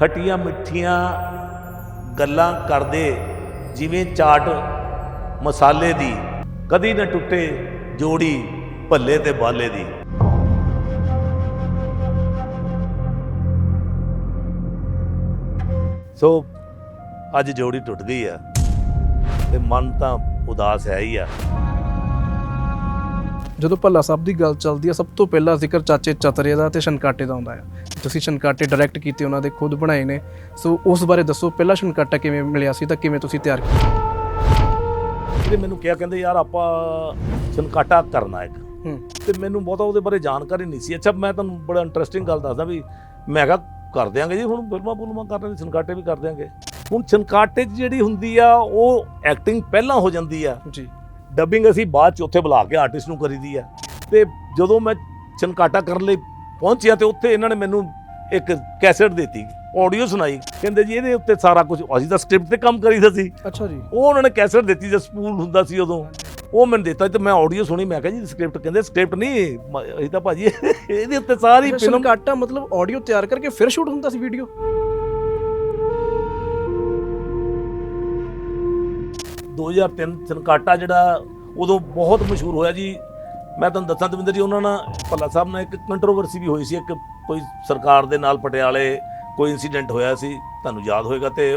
ਖੱਟੀਆਂ ਮਿੱਠੀਆਂ ਗੱਲਾਂ ਕਰਦੇ, ਜਿਵੇਂ ਚਾਟ ਮਸਾਲੇ ਦੀ, ਕਦੀ ਨਾ ਟੁੱਟੇ ਜੋੜੀ ਭੱਲੇ ਤੇ ਬਾਲੇ ਦੀ। ਸੋ, ਅੱਜ ਜੋੜੀ ਟੁੱਟ ਗਈ ਆ, ਤੇ ਮਨ ਤਾਂ ਉਦਾਸ ਹੈ ਹੀ ਆ। ਜਦੋਂ ਭੱਲਾ ਸਾਹਿਬ ਦੀ ਗੱਲ ਚੱਲਦੀ ਹੈ ਸਭ ਤੋਂ ਪਹਿਲਾਂ ਜ਼ਿਕਰ ਚਾਚੇ ਚਤਰੇ ਦਾ ਤੇ ਸ਼ਨਕਾਟੇ ਦਾ ਆਉਂਦਾ ਹੈ ਤੁਸੀਂ ਸ਼ਨਕਾਟੇ ਡਾਇਰੈਕਟ ਕੀਤੇ ਉਹਨਾਂ ਦੇ ਖੁਦ ਬਣਾਏ ਨੇ। ਸੋ ਉਸ ਬਾਰੇ ਦੱਸੋ ਪਹਿਲਾ ਸ਼ਨਕਾਟਾ ਕਿਵੇਂ ਮਿਲਿਆ ਸੀ ਤਾਂ ਕਿਵੇਂ ਤੁਸੀਂ ਤਿਆਰ ਕੀਤਾ? ਇਹਨੇ ਮੈਨੂੰ ਕਿਹਾ ਕਹਿੰਦੇ ਯਾਰ ਆਪਾਂ ਸਨਕਾਟਾ ਕਰਨਾ ਇੱਕ। ਤੇ ਮੈਨੂੰ ਬਹੁਤਾ ਉਹਦੇ ਬਾਰੇ ਜਾਣਕਾਰੀ ਨਹੀਂ ਸੀ। ਅੱਛਾ ਮੈਂ ਤੁਹਾਨੂੰ ਬੜਾ ਇੰਟਰਸਟਿੰਗ ਗੱਲ ਦੱਸਦਾ ਵੀ ਮੈਂ ਕਿਹਾ ਕਰ ਦਿਆਂਗੇ ਜੀ ਹੁਣ ਫਿਲਮਾਂ ਫੁਲਮਾਂ ਕਰ ਰਹੇ ਸਨਕਾਟੇ ਵੀ ਕਰ ਦਿਆਂਗੇ। ਹੁਣ ਸਨਕਾਟੇ 'ਚ ਜਿਹੜੀ ਹੁੰਦੀ ਆ ਉਹ ਐਕਟਿੰਗ ਪਹਿਲਾਂ ਹੋ ਜਾਂਦੀ ਆ। ਜੀ। ਡੱਬਿੰਗ ਅਸੀਂ ਬਾਅਦ 'ਚ ਉੱਥੇ ਬੁਲਾ ਕੇ ਆਰਟਿਸਟ ਨੂੰ ਕਰੀਦੀ ਆ। ਤੇ ਜਦੋਂ ਮੈਂ ਸਨਕਾਟਾ ਕਰਨ ਲਈ ਪਹੁੰਚਿਆ ਤੇ ਉੱਥੇ ਇਹਨਾਂ ਨੇ ਮੈਨੂੰ ਇੱਕ ਕੈਸੇਟ ਦਿੱਤੀ ਆਡੀਓ ਸੁਣਾਈ। ਕਹਿੰਦੇ ਜੀ ਇਹਦੇ ਉੱਤੇ ਸਾਰਾ ਕੁਝ ਅਸੀਂ ਤਾਂ ਸਕ੍ਰਿਪਟ ਤੇ ਕੰਮ ਕਰੀਦਾ ਸੀ। ਅੱਛਾ ਜੀ। ਉਹ ਉਹਨਾਂ ਨੇ ਕੈਸੇਟ ਦਿੱਤੀ ਜਦ ਸਪੂਲ ਹੁੰਦਾ ਸੀ ਉਦੋਂ। ਉਹ ਮੈਨੂੰ ਦਿੱਤਾ ਤੇ ਮੈਂ ਆਡੀਓ ਸੁਣੀ ਮੈਂ ਕਿਹਾ ਜੀ ਸਕ੍ਰਿਪਟ ਕਹਿੰਦੇ ਸਕ੍ਰਿਪਟ ਨਹੀਂ ਮ- ਅਸੀਂ ਤਾਂ ਭਾਜੀ ਇਹਦੇ ਉੱਤੇ ਸਾਰੀ ਫਿਲਮ ਸ਼ਨਕਾਟਾ ਮਤਲਬ ਆਡੀਓ ਤਿਆਰ ਕਰਕੇ ਫਿਰ ਸ਼ੂਟ ਹੁੰਦਾ ਸੀ ਵੀਡੀਓ 2003 ਸਨਕਾਟਾ ਜਿਹੜਾ ਉਦੋਂ ਬਹੁਤ ਮਸ਼ਹੂਰ ਹੋਇਆ ਜੀ। ਮੈਂ ਤੁਹਾਨੂੰ ਦੱਸਾਂ ਦਵਿੰਦਰ ਜੀ ਉਹਨਾਂ ਨਾਲ ਭੱਲਾ ਸਾਹਿਬ ਨਾਲ ਇੱਕ ਕੰਟਰੋਵਰਸੀ ਵੀ ਹੋਈ ਸੀ। ਇੱਕ ਕੋਈ ਸਰਕਾਰ ਦੇ ਨਾਲ ਪਟਿਆਲੇ ਕੋਈ ਇਨਸੀਡੈਂਟ ਹੋਇਆ ਸੀ ਤੁਹਾਨੂੰ ਯਾਦ ਹੋਏਗਾ ਤੇ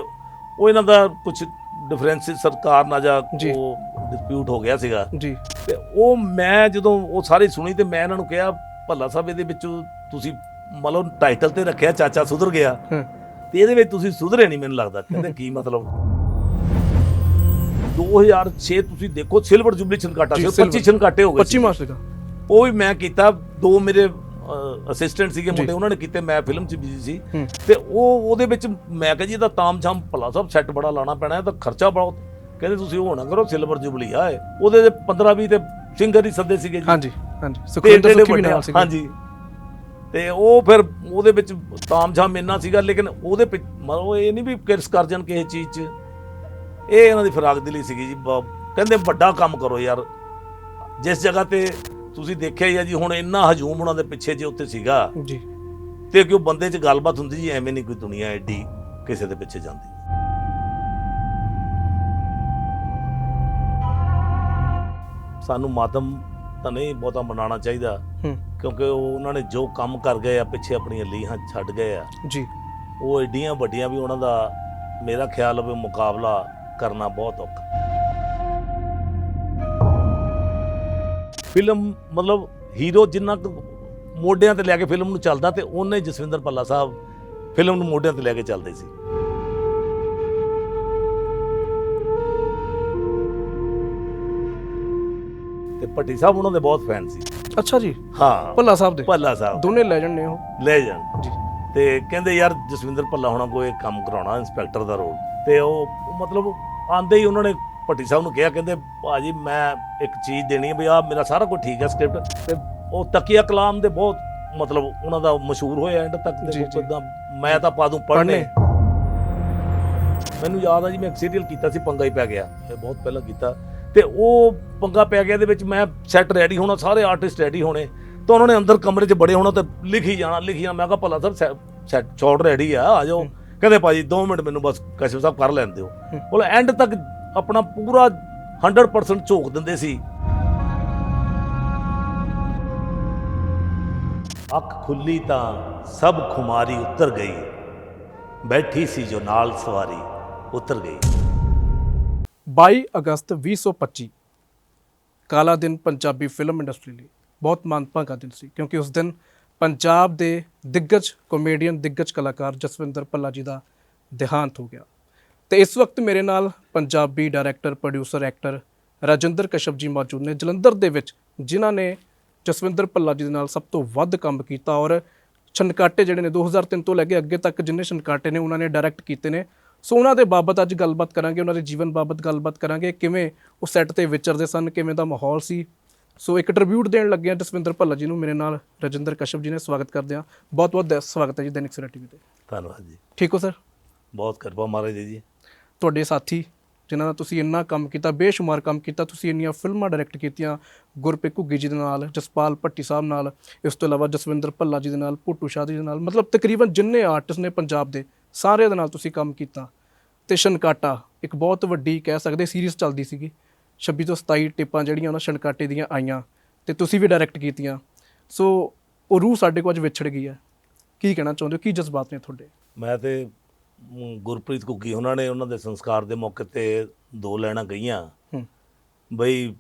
ਉਹ ਇਹਨਾਂ ਦਾ ਕੁਝ ਡਿਫਰੈਂਸ ਸਰਕਾਰ ਨਾਲ ਜਾਂ। ਉਹ ਡਿਸਪਿਊਟ ਹੋ ਗਿਆ ਸੀਗਾ। ਜੀ। ਤੇ ਉਹ ਮੈਂ ਜਦੋਂ ਉਹ ਸਾਰੀ ਸੁਣੀ ਤੇ ਮੈਂ ਇਹਨਾਂ ਨੂੰ ਕਿਹਾ ਭੱਲਾ ਸਾਹਿਬ ਇਹਦੇ ਵਿੱਚ ਤੁਸੀਂ ਮਤਲਬ ਟਾਈਟਲ ਤੇ ਰੱਖਿਆ ਚਾਚਾ ਸੁਧਰ ਗਿਆ। ਤੇ ਇਹਦੇ ਵਿੱਚ ਤੁਸੀਂ ਸੁਧਰੇ ਨਹੀਂ ਮੈਨੂੰ ਲੱਗਦਾ। ਕਹਿੰਦੇ ਕੀ ਮਤਲਬ? 2006 ਤੁਸੀਂ ਦੇਖੋ ਸਿਲਵਰ ਜੁਬਲੀ ਛਨਕਾਟਾ ਸੀ silver। 25 ਛਨਕਾਟੇ ਹੋ ਗਏ 25 ਸੀ। ਮਾਰਚ ਦਾ ਉਹ ਵੀ ਮੈਂ ਕੀਤਾ ਦੋ ਮੇਰੇ ਅਸਿਸਟੈਂਟ ਸੀਗੇ। ਮੁੰਡੇ ਉਹਨਾਂ ਨੇ ਕੀਤੇ ਮੈਂ ਫਿਲਮ 'ਚ ਬਿਜ਼ੀ ਸੀ ਹੂੰ ਤੇ ਉਹ ਉਹਦੇ ਵਿੱਚ ਮੈਂ ਕਿਹਾ ਜੀ ਇਹਦਾ ਤਾਮਝਾਮ ਭੱਲਾ ਸਾਹਿਬ ਸੈੱਟ ਬੜਾ ਲਾਣਾ ਪੈਣਾ ਇਹਦਾ ਖਰਚਾ ਬਹੁਤ ਕਹਿੰਦੇ ਤੁਸੀਂ ਉਹ ਨਾ ਕਰੋ ਸਿਲਵਰ ਜੁਬਲੀ ਆ। ਉਹਦੇ ਦੇ 15 20 ਤੇ ਸਿੰਗਰ ਹੀ ਸੱਦੇ ਸੀਗੇ ਜੀ ਹਾਂਜੀ ਹਾਂਜੀ ਤੇ ਸੁਖਵਿੰਦਰ ਸੁੱਖੀ ਵੀ ਨਾਲ ਵੱਡੇ- ਸੀ ਹਾਂਜੀ ਤੇ ਉਹ ਫਿਰ ਉਹਦੇ ਵਿੱਚ ਤਾਮਝਾਮ ਇੰਨਾ ਸੀਗਾ ਲੇਕਿਨ ਉਹਦੇ ਮਤਲਬ ਇਹ ਨਹੀਂ ਵੀ ਕਿਰਸ ਕਰ ਜਾਣ ਕਿਸੇ ਚੀਜ਼ 'ਚ ਇਹ ਇਹਨਾਂ ਦੀ ਫਰਾਗ ਦਿਲੀ ਸੀਗੀ ਜੀ ਕਹਿੰਦੇ ਵੱਡਾ ਕੰਮ ਕਰੋ ਯਾਰ। ਜਿਸ ਜਗ੍ਹਾ ਤੇ ਤੁਸੀਂ ਦੇਖਿਆ ਹੀ ਆ ਜੀ ਹੁਣ ਇੰਨਾ ਹਜੂਮ ਉਹਨਾਂ ਦੇ ਪਿੱਛੇ ਜੇ ਉੱਥੇ ਸੀਗਾ। ਜੀ। ਤੇ ਕਿਉਂ ਬੰਦੇ 'ਚ ਗੱਲਬਾਤ ਹੁੰਦੀ ਜੀ ਐਵੇਂ ਨਹੀਂ ਕੋਈ ਦੁਨੀਆ ਐਡੀ ਕਿਸੇ ਦੇ ਪਿੱਛੇ ਜਾਂਦੀ। ਸਾਨੂੰ ਮਾਤਮ ਤਾਂ ਨਹੀਂ ਬਹੁਤਾ ਮਨਾਉਣਾ ਚਾਹੀਦਾ ਕਿਉਂਕਿ ਉਹ ਉਹਨਾਂ ਨੇ ਜੋ ਕੰਮ ਕਰ ਗਏ ਆ ਪਿੱਛੇ ਆਪਣੀਆਂ ਲੀਹਾਂ ਛੱਡ ਗਏ ਆ। ਜੀ। ਉਹ ਏਡੀਆਂ ਵੱਡੀਆਂ ਵੀ ਉਹਨਾਂ ਦਾ ਮੇਰਾ ਖਿਆਲ ਹੋਵੇ ਮੁਕਾਬਲਾ ਕਰਨਾ ਬਹੁਤ ਔਖਾ। ਫਿਲਮ ਮਤਲਬ ਹੀਰੋ ਜਿੰਨਾ ਕੁ ਮੋਢਿਆਂ ਤੇ ਲੈ ਕੇ ਫਿਲਮ ਨੂੰ ਚੱਲਦਾ ਤੇ ਉਹਨੇ ਜਸਵਿੰਦਰ ਭੱਲਾ ਸਾਹਿਬ ਫਿਲਮ ਨੂੰ ਮੋਢਿਆਂ ਤੇ ਲੈ ਕੇ ਚੱਲਦੇ ਸੀ। ਤੇ ਭੱਟੀ ਸਾਹਿਬ ਉਹਨਾਂ ਦੇ ਬਹੁਤ ਫੈਨ ਸੀ। ਅੱਛਾ ਜੀ। ਹਾਂ। ਭੱਲਾ ਸਾਹਿਬ ਦੇ? ਭੱਲਾ ਸਾਹਿਬ। ਦੋਨੇ ਲੈਜੈਂਡ ਨੇ ਉਹ ਲੈ ਜਾਣ ਜੀ। ਤੇ ਕਹਿੰਦੇ ਯਾਰ ਜਸਵਿੰਦਰ ਭੱਲਾ ਹੋਣਾ ਕੋਈ ਕੰਮ ਕਰਾਉਣਾ ਇੰਸਪੈਕਟਰ ਦਾ ਰੋਲ ਤੇ ਉਹ ਮਤਲਬ ਆਂਦੇ ਹੀ ਉਹਨਾਂ ਨੇ ਭੱਟੀ ਸਾਹਿਬ ਨੂੰ ਕਿਹਾ ਕਹਿੰਦੇ ਭਾਜੀ ਮੈਂ ਇੱਕ ਚੀਜ਼ ਦੇਣੀ ਹੈ ਵੀ ਆ ਮੇਰਾ ਸਾਰਾ ਕੁਝ ਠੀਕ ਹੈ ਸਕ੍ਰਿਪਟ ਤੇ ਉਹ ਤਕੀਆ ਕਲਾਮ ਦੇ ਬਹੁਤ ਮਤਲਬ ਉਹਨਾਂ ਦਾ ਮਸ਼ਹੂਰ ਹੋਇਆ ਐਂਡ ਤੱਕ ਦੇ। ਇਦਾਂ ਮੈਂ ਤਾਂ ਪਾ ਦੂੰ ਪੜ੍ਹਨੇ। ਮੈਨੂੰ ਯਾਦ ਆ ਜੀ ਮੈਂ ਇੱਕ ਸੀਰੀਅਲ ਕੀਤਾ ਸੀ ਪੰਗਾ ਹੀ ਪੈ ਗਿਆ। ਇਹ ਬਹੁਤ ਪਹਿਲਾਂ ਕੀਤਾ। ਤੇ ਉਹ ਪੰਗਾ ਪੈ ਗਿਆ ਦੇ ਵਿੱਚ ਮੈਂ ਸੈੱਟ ਰੈਡੀ ਹੋਣਾ ਸਾਰੇ ਆਰਟਿਸਟ ਰੈਡੀ ਹੋਣੇ। ਤਾਂ ਉਹਨਾਂ ਨੇ ਅੰਦਰ ਕਮਰੇ 'ਚ ਬੜੇ ਹੋਣਾ ਤੇ ਲਿਖੀ ਜਾਣਾ ਲਿਖੀ ਜਾਣਾ। ਮੈਂ ਕਿਹਾ ਭਲਾ ਸਰ ਸੈੱਟ ਸ਼ਾਟ ਰੈਡੀ ਆ ਆ ਜਾਓ। ਕਹਿੰਦੇ ਭਾਜੀ 2 ਮਿੰਟ ਮੈਨੂੰ ਬਸ ਕਸ਼ਮ ਸਾਹਿਬ ਕਰ ਲੈਣ ਦਿਓ। ਉਹ ਐਂਡ ਤੱਕ ਆਪਣਾ ਪੂਰਾ 100% ਝੋਕ ਦਿੰਦੇ ਸੀ। ਅੱਖ ਖੁੱਲੀ ਤਾਂ ਸਭ ਖੁਮਾਰੀ ਉਤਰ ਗਈ। ਬੈਠੀ ਸੀ ਜੋ ਨਾਲ ਸਵਾਰੀ ਉਤਰ ਗਈ। 22 ਅਗਸਤ 2025 ਕਾਲਾ ਦਿਨ ਪੰਜਾਬੀ ਫਿਲਮ ਇੰਡਸਟਰੀ ਲਈ ਬਹੁਤ ਮੰਦਭਾਗਾ ਦਿਨ ਸੀ, ਕਿਉਂਕਿ ਉਸ ਦਿਨ ਪੰਜਾਬ ਦੇ ਦਿੱਗਜ ਕਾਮੇਡੀਅਨ ਦਿੱਗਜ ਕਲਾਕਾਰ ਜਸਵਿੰਦਰ ਭੱਲਾ ਜੀ ਦਾ ਦੇਹਾਂਤ ਹੋ ਗਿਆ। ਤੇ ਇਸ ਵਕਤ ਮੇਰੇ ਨਾਲ Punjabi director producer actor Rajinder Kashyap ji ਮੌਜੂਦ ਨੇ, ਜਲੰਧਰ ਦੇ ਵਿੱਚ, ਜਿਨ੍ਹਾਂ ਨੇ ਜਸਵਿੰਦਰ ਭੱਲਾ ਜੀ ਦੇ ਨਾਲ ਸਭ ਤੋਂ ਵੱਧ ਕੰਮ ਕੀਤਾ ਔਰ ਛਨਕਾਟੇ ਜਿਹੜੇ ਨੇ 2003 ਤੋਂ ਲੈ ਕੇ ਅੱਗੇ ਤੱਕ ਜਿੰਨੇ ਛਨਕਾਟੇ ਨੇ, ਉਹਨਾਂ ਨੇ ਡਾਇਰੈਕਟ ਕੀਤੇ ਨੇ। ਸੋ ਉਹਨਾਂ ਦੇ ਬਾਬਤ ਅੱਜ ਗੱਲਬਾਤ ਕਰਾਂਗੇ, ਉਹਨਾਂ ਦੇ ਜੀਵਨ ਬਾਬਤ ਗੱਲਬਾਤ ਕਰਾਂਗੇ, ਕਿਵੇਂ ਉਹ ਸੈੱਟ ਤੇ ਵਿਚਰਦੇ ਸਨ, ਕਿਵੇਂ ਦਾ ਮਾਹੌਲ ਸੀ ਸੋ ਇੱਕ ਟ੍ਰਿਬਿਊਟ ਦੇਣ ਲੱਗੇ ਹਾਂ ਜਸਵਿੰਦਰ ਭੱਲਾ ਜੀ ਨੂੰ ਮੇਰੇ ਨਾਲ ਰਜਿੰਦਰ ਕਸ਼ਪ ਜੀ ਨੇ। ਸਵਾਗਤ ਕਰਦੇ ਹਾਂ। ਬਹੁਤ ਬਹੁਤ ਸਵਾਗਤ ਹੈ ਜੀ ਦੈਨਿਕ ਸਵੇਰਾ ਟੀਵੀ ਤੇ। ਧੰਨਵਾਦ ਜੀ। ਠੀਕ ਹੋ ਸਰ? ਬਹੁਤ ਕਿਰਪਾ ਮਹਾਰਾਜ ਜੀ। ਤੁਹਾਡੇ ਸਾਥੀ ਜਿਨ੍ਹਾਂ ਨਾਲ ਤੁਸੀਂ ਇੰਨਾ ਕੰਮ ਕੀਤਾ ਬੇਸ਼ੁਮਾਰ ਕੰਮ ਕੀਤਾ ਤੁਸੀਂ ਇੰਨੀਆਂ ਫਿਲਮਾਂ ਡਾਇਰੈਕਟ ਕੀਤੀਆਂ ਗੁਰਪ੍ਰੀਤ ਘੁੱਗੀ ਜੀ ਦੇ ਨਾਲ ਜਸਪਾਲ ਭੱਟੀ ਸਾਹਿਬ ਨਾਲ ਇਸ ਤੋਂ ਇਲਾਵਾ ਜਸਵਿੰਦਰ ਭੱਲਾ ਜੀ ਦੇ ਨਾਲ ਭੁੱਟੂ ਸ਼ਾਹ ਜੀ ਦੇ ਨਾਲ ਮਤਲਬ ਤਕਰੀਬਨ ਜਿੰਨੇ ਆਰਟਿਸਟ ਨੇ ਪੰਜਾਬ ਦੇ ਸਾਰਿਆਂ ਦੇ ਨਾਲ ਤੁਸੀਂ ਕੰਮ ਕੀਤਾ। ਤੇ ਸ਼ਨਕਾਟਾ ਇੱਕ ਬਹੁਤ ਵੱਡੀ ਕਹਿ ਸਕਦੇ ਸੀਰੀਜ਼ ਚੱਲਦੀ ਸੀਗੀ। 26 ਤੋਂ 27 ਟਿੱਪਾਂ ਜਿਹੜੀਆਂ ਉਹਨਾਂ ਸ਼ਨਕਾਟੇ ਦੀਆਂ ਆਈਆਂ ਤੇ ਤੁਸੀਂ ਵੀ ਡਾਇਰੈਕਟ ਕੀਤੀਆਂ। ਸੋ ਉਹ ਰੂਹ ਸਾਡੇ ਕੋਲ ਅੱਜ ਵਿਛੜ ਗਈ ਹੈ। ਕੀ ਕਹਿਣਾ ਚਾਹੁੰਦੇ ਹੋ? ਕੀ ਜਜ਼ਬਾਤ ਨੇ ਤੁਹਾਡੇ? ਮੈਂ ਤੇ ਗੁਰਪ੍ਰੀਤ ਘੁੱਗੀ ਉਹਨਾਂ ਨੇ ਉਹਨਾਂ ਦੇ ਸੰਸਕਾਰ ਦੇ ਮੌਕੇ ਤੇ ਦੋ ਲੈਣਾ ਗਈਆਂ ਬਈ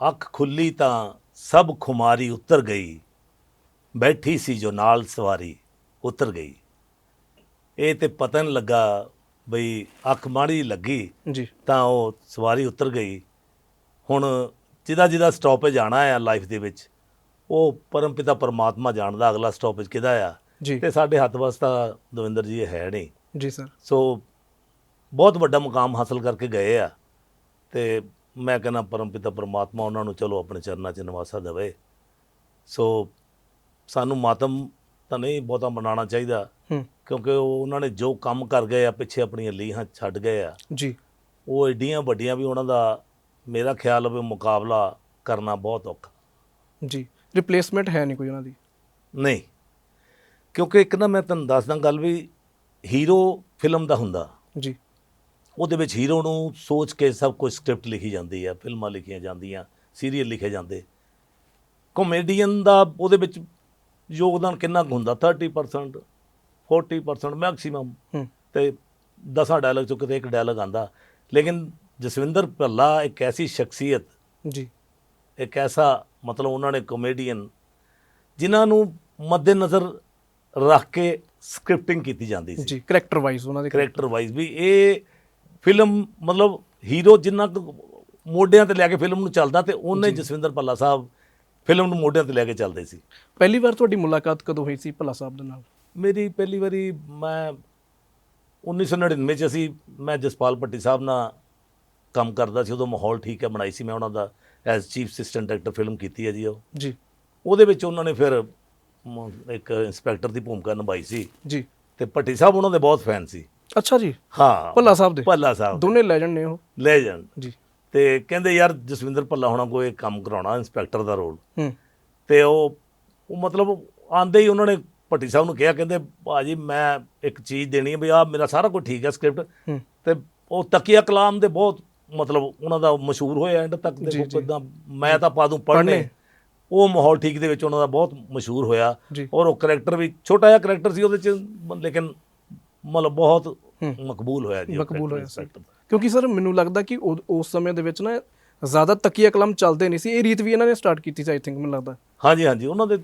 ਅੱਖ ਖੁੱਲੀ ਤਾਂ ਸਭ ਖੁਮਾਰੀ ਉਤਰ ਗਈ। ਬੈਠੀ ਸੀ ਜੋ ਨਾਲ ਸਵਾਰੀ ਉਤਰ ਗਈ। ਇਹ ਤੇ ਪਤਾ ਨਹੀਂ ਲੱਗਾ ਬਈ ਅੱਖ ਮਾੜੀ ਲੱਗੀ ਜੀ। ਤਾਂ ਉਹ ਸਵਾਰੀ ਉਤਰ ਗਈ। ਹੁਣ ਜਿਹਦਾ ਜਿਹਦਾ ਸਟਾਪੇਜ ਆਣਾ ਆ ਲਾਈਫ ਦੇ ਵਿੱਚ ਉਹ ਪਰਮਪਿਤਾ ਪਰਮਾਤਮਾ ਜਾਣਦਾ ਅਗਲਾ ਸਟਾਪੇਜ ਕਿਹਦਾ ਆ। ਜੀ। ਤੇ ਸਾਡੇ ਹੱਥ ਵੱਸ ਤਾਂ ਦਵਿੰਦਰ ਜੀ ਇਹ ਹੈ ਨਹੀਂ। ਜੀ ਸਰ। ਸੋ ਬਹੁਤ ਵੱਡਾ ਮੁਕਾਮ ਹਾਸਲ ਕਰਕੇ ਗਏ ਆ। ਤੇ ਮੈਂ ਕਹਿੰਦਾ ਪਰਮਪਿਤਾ ਪਰਮਾਤਮਾ ਉਹਨਾਂ ਨੂੰ ਚਲੋ ਆਪਣੇ ਚਰਨਾਂ 'ਚ ਨਿਵਾਸਾ ਦੇਵੇ। ਸੋ ਸਾਨੂੰ ਮਾਤਮ ਤਾਂ ਨਹੀਂ ਬਹੁਤਾ ਮਨਾਉਣਾ ਚਾਹੀਦਾ। ਕਿਉਂਕਿ ਉਹ ਉਹਨਾਂ ਨੇ ਜੋ ਕੰਮ ਕਰ ਗਏ ਆ ਪਿੱਛੇ ਆਪਣੀਆਂ ਲੀਹਾਂ ਛੱਡ ਗਏ ਆ। ਜੀ। ਉਹ ਏਡੀਆਂ ਵੱਡੀਆਂ ਵੀ ਉਹਨਾਂ ਦਾ ਮੇਰਾ ਖਿਆਲ ਹੋਵੇ ਮੁਕਾਬਲਾ ਕਰਨਾ ਬਹੁਤ ਔਖਾ। ਜੀ। ਰਿਪਲੇਸਮੈਂਟ ਹੈ ਨਹੀਂ ਕੋਈ ਉਹਨਾਂ ਦੀ? ਨਹੀਂ। ਕਿਉਂਕਿ ਇੱਕ ਨਾ ਮੈਂ ਤੁਹਾਨੂੰ ਦੱਸਦਾ ਗੱਲ ਵੀ ਹੀਰੋ ਫਿਲਮ ਦਾ ਹੁੰਦਾ। ਜੀ। ਉਹਦੇ ਵਿੱਚ ਹੀਰੋ ਨੂੰ ਸੋਚ ਕੇ ਸਭ ਕੁਝ ਸਕ੍ਰਿਪਟ ਲਿਖੀ ਜਾਂਦੀ ਹੈ ਫਿਲਮਾਂ ਲਿਖੀਆਂ ਜਾਂਦੀਆਂ ਸੀਰੀਅਲ ਲਿਖੇ ਜਾਂਦੇ। ਕਾਮੇਡੀਅਨ ਦਾ ਉਹਦੇ ਵਿੱਚ ਯੋਗਦਾਨ ਕਿੰਨਾ ਹੁੰਦਾ? 30% 40% ਮੈਕਸਿਮਮ। ਤੇ 10 ਡਾਇਲੌਗ ਚੋਂ ਕਿਤੇ ਇੱਕ ਡਾਇਲੌਗ ਆਂਦਾ। ਲੇਕਿਨ ਜਸਵਿੰਦਰ ਭੱਲਾ ਇੱਕ ਐਸੀ ਸ਼ਖਸੀਅਤ ਜੀ। ਇੱਕ ਐਸਾ ਮਤਲਬ ਉਹਨਾਂ ਨੇ ਕਾਮੇਡੀਅਨ ਜਿਨ੍ਹਾਂ ਨੂੰ ਮੱਦੇਨਜ਼ਰ ਰੱਖ ਕੇ ਸਕ੍ਰਿਪਟਿੰਗ ਕੀਤੀ ਜਾਂਦੀ ਸੀ। ਜੀ ਕਰੈਕਟਰ ਵਾਈਜ਼ ਉਹਨਾਂ ਦੇ ਕਰੈਕਟਰ ਵਾਈਜ਼ ਵੀ ਇਹ ਫਿਲਮ ਮਤਲਬ ਹੀਰੋ ਜਿੰਨਾ ਕੁ ਮੋਢਿਆਂ ਤੇ ਲੈ ਕੇ ਫਿਲਮ ਨੂੰ ਚੱਲਦਾ ਤੇ ਉਹਨੇ ਜਸਵਿੰਦਰ ਭੱਲਾ ਸਾਹਿਬ ਫਿਲਮ ਨੂੰ ਮੋਢਿਆਂ ਤੇ ਲੈ ਕੇ ਚੱਲਦੇ ਸੀ। ਪਹਿਲੀ ਵਾਰ ਤੁਹਾਡੀ ਮੁਲਾਕਾਤ ਕਦੋਂ ਹੋਈ ਸੀ ਭੱਲਾ ਸਾਹਿਬ ਦੇ ਨਾਲ? ਮੇਰੀ ਪਹਿਲੀ ਵਾਰੀ ਮੈਂ 1999 ਚ ਅਸੀਂ ਮੈਂ ਜਸਪਾਲ ਭੱਟੀ ਸਾਹਿਬ ਨਾਲ ਕੰਮ ਕਰਦਾ ਸੀ ਉਦੋਂ ਮਾਹੌਲ ਠੀਕ ਹੈ ਬਣਾਈ ਸੀ ਮੈਂ ਉਹਨਾਂ ਦਾ as chief assistant director film ਕੀਤੀ ਹੈ ਜੀ ਉਹ। ਜੀ। ਉਹਦੇ ਵਿੱਚ ਉਹਨਾਂ ਨੇ ਫਿਰ ਇੱਕ ਇੰਸਪੈਕਟਰ ਦੀ ਭੂਮਿਕਾ ਨਿਭਾਈ ਸੀ। ਜੀ। ਤੇ ਭੱਟੀ ਸਾਹਿਬ ਉਹਨਾਂ ਦੇ ਬਹੁਤ ਫੈਨ ਸੀ। ਅੱਛਾ ਜੀ। ਹਾਂ। ਭੱਲਾ ਸਾਹਿਬ ਦੇ? ਭੱਲਾ ਸਾਹਿਬ ਦੋਨੇ ਲੈਜੈਂਡ ਨੇ ਉਹ। ਲੈਜੈਂਡ ਜੀ। ਤੇ ਕਹਿੰਦੇ ਯਾਰ ਜਸਵਿੰਦਰ ਭੱਲਾ ਹੋਣਾ ਕੋਈ ਕੰਮ ਕਰਾਉਣਾ ਇੰਸਪੈਕਟਰ ਦਾ ਰੋਲ ਹੂੰ। ਤੇ ਉਹ ਉਹ ਮਤਲਬ ਆਂਦੇ ਹੀ ਉਹਨਾਂ ਨੇ ਭੱਟੀ ਸਾਹਿਬ ਨੂੰ ਕਿਹਾ ਕਹਿੰਦੇ ਭਾਜੀ ਮੈਂ ਇੱਕ ਚੀਜ਼ ਦੇਣੀ ਹੈ ਵੀ ਆ ਮੇਰਾ ਸਾਰਾ ਕੁਝ ਠੀਕ ਹੈ ਸਕ੍ਰਿਪਟ ਤੇ ਉਹ ਤਕੀਆ ਕਲਾਮ ਦੇ ਬਹੁਤ ਮਤਲਬ ਉਹਨਾਂ ਦਾ ਮਸ਼ਹੂਰ ਹੋਇਆ ਐਂਡ ਤੱਕ ਜੀ। ਕਿਦਾਂ ਮੈਂ ਤਾਂ ਪਾ ਦੂੰ ਪੜ੍ਹਨੇ। ਉਹ ਮਾਹੌਲ ਠੀਕ ਦੇ ਵਿੱਚ ਉਹਨਾਂ ਦਾ ਬਹੁਤ ਮਸ਼ਹੂਰ ਹੋਇਆ ਔਰ ਉਹ ਕਰੈਕਟਰ ਵੀ ਛੋਟਾ ਜਿਹਾ ਕਰੈਕਟਰ ਸੀ ਉਹਦੇ ਚ ਲੇਕਿਨ ਮਤਲਬ ਬਹੁਤ। ਮਕਬੂਲ ਹੋਇਆ ਜੀ ਮਕਬੂਲ ਹੋਇਆ ਦਾ। ਕਿਉਂਕਿ ਸਰ ਮੈਨੂੰ ਲੱਗਦਾ ਕਿ ਉਸ ਸਮੇਂ ਦੇ ਵਿੱਚ ਨਾ ਜ਼ਿਆਦਾ ਤਕੀਆ ਕਲਮ ਚੱਲਦੇ ਨਹੀਂ ਸੀ। ਇਹ ਰੀਤ ਵੀ ਇਹਨਾਂ ਨੇ ਸਟਾਰਟ ਕੀਤੀ ਸੀ ਆਈ ਥਿੰਕ ਮੈਨੂੰ ਲੱਗਦਾ। ਹਾਂਜੀ ਹਾਂਜੀ। ਉਹਨਾਂ ਦੇ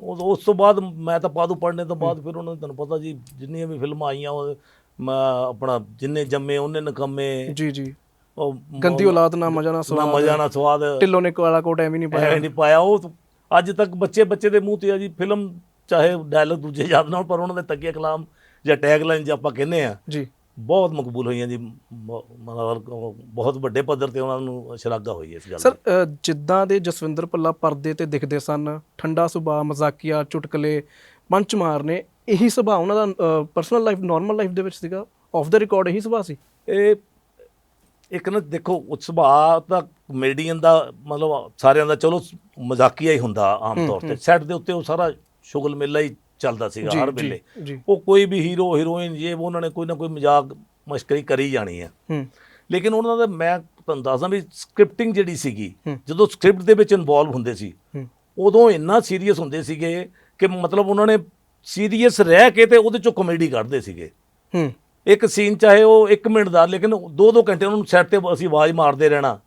ਉਸ ਤੋਂ ਬਾਅਦ ਮੈਂ ਤਾਂ ਪਾਦੂ ਪੜ੍ਹਨੇ ਤੋਂ ਬਾਅਦ ਫਿਰ ਉਹਨਾਂ ਨੇ ਤੁਹਾਨੂੰ ਪਤਾ ਜੀ ਜਿੰਨੀਆਂ ਵੀ ਫਿਲਮਾਂ ਆਈਆਂ ਉਹ ਮੈਂ ਆਪਣਾ ਜਿੰਨੇ ਜੰਮੇ ਉਹਨੇ ਨਕੰਮੇ। ਜੀ ਜੀ। ਉਹ ਗੰਦੀ ਔਲਾਦ ਨਾ ਮਜ਼ਾ ਨਾ ਨਾ ਸਵਾਦ। ਮਜ਼ਾ ਨਾ ਸਵਾਦ। ਢਿੱਲੋਂ ਨੇ ਕਾਲਾ ਕੋਟ ਐਵੇਂ ਨਹੀਂ ਪਾਇਆ। ਨਹੀਂ ਪਾਇਆ। ਉਹ ਅੱਜ ਤੱਕ ਬੱਚੇ ਬੱਚੇ ਦੇ ਮੂੰਹ ਤੇ ਆ ਜੀ ਫਿਲਮ ਚਾਹੇ ਡਾਇਲੌਗ ਦੂਜੇ ਯਾਦ ਨਾ ਹੋਣ ਪਰ ਉਹਨਾਂ ਦੇ ਤੱਕੇ ਕਲਾਮ ਜਾਂ ਟੈਗ ਲਾਈਨ ਜੇ ਆਪਾਂ ਕਹਿੰਦੇ ਆ ਜੀ। ਬਹੁਤ ਮਕਬੂਲ ਹੋਈਆਂ ਜੀ। ਮਤਲਬ ਬਹੁਤ ਵੱਡੇ ਪੱਧਰ ਤੇ ਉਹਨਾਂ ਨੂੰ ਸ਼ਲਾਘਾ ਹੋਈ ਇਸ ਗੱਲ ਸਰ ਅ, ਜਿੱਦਾਂ ਦੇ ਜਸਵਿੰਦਰ ਭੱਲਾ ਪਰਦੇ ਤੇ ਦਿਖਦੇ ਸਨ ਠੰਡਾ ਸੁਭਾਅ ਮਜ਼ਾਕੀਆ ਚੁਟਕਲੇ ਪੰਚ ਮਾਰਨੇ ਇਹੀ ਸੁਭਾਅ ਉਹਨਾਂ ਦਾ ਪਰਸਨਲ ਲਾਈਫ ਨਾਰਮਲ ਲਾਈਫ ਦੇ ਵਿੱਚ ਸੀਗਾ? ਆਫ ਦਾ ਰਿਕਾਰਡ ਇਹੀ ਸੁਭਾਅ ਸੀ? ਇਹ ਇੱਕ ਨਾ ਦੇਖੋ ਉਹ ਸੁਭਾਅ ਤਾਂ ਕਮੇਡੀਅਨ ਦਾ ਮਤਲਬ ਸਾਰਿਆਂ ਦਾ ਚਲੋ ਮਜ਼ਾਕੀਆ ਹੀ ਹੁੰਦਾ ਆਮ ਤੌਰ ਤੇ। ਸੈੱਟ ਦੇ ਉੱਤੇ ਉਹ ਸਾਰਾ ਸ਼ੁਗਲ ਮੇਲਾ ਹੀ ਚੱਲਦਾ ਸੀਗਾ ਹਰ ਵੇਲੇ। ਉਹ ਕੋਈ ਵੀ ਹੀਰੋ ਹੀਰੋਇਨ ਜੇ ਉਹਨਾਂ ਨੇ ਕੋਈ ਨਾ ਕੋਈ ਮਜ਼ਾਕ ਮਸ਼ਕਰੀ ਕਰੀ ਜਾਣੀ ਹੈ। ਲੇਕਿਨ ਉਹਨਾਂ ਦਾ ਮੈਂ ਤੁਹਾਨੂੰ ਦੱਸਦਾ ਵੀ ਸਕ੍ਰਿਪਟਿੰਗ ਜਿਹੜੀ ਸੀਗੀ। ਜਦੋਂ ਸਕ੍ਰਿਪਟ ਦੇ ਵਿੱਚ ਇਨਵੋਲਵ ਹੁੰਦੇ ਸੀ ਉਦੋਂ ਇੰਨਾ ਸੀਰੀਅਸ ਹੁੰਦੇ ਸੀਗੇ ਕਿ ਮਤਲਬ ਉਹਨਾਂ ਨੇ ਸੀਰੀਅਸ ਰਹਿ ਕੇ ਤੇ ਉਹਦੇ ਚੋਂ ਕਾਮੇਡੀ ਕੱਢਦੇ ਸੀਗੇ। ਇੱਕ ਸੀਨ ਚਾਹੇ ਉਹ 1 ਮਿੰਟ ਦਾ ਲੇਕਿਨ 2-2 ਘੰਟੇ ਉਹਨਾਂ ਨੂੰ ਸੈੱਟ ਤੇ ਅਸੀਂ ਆਵਾਜ਼ ਮਾਰਦੇ ਰਹਿਣਾ।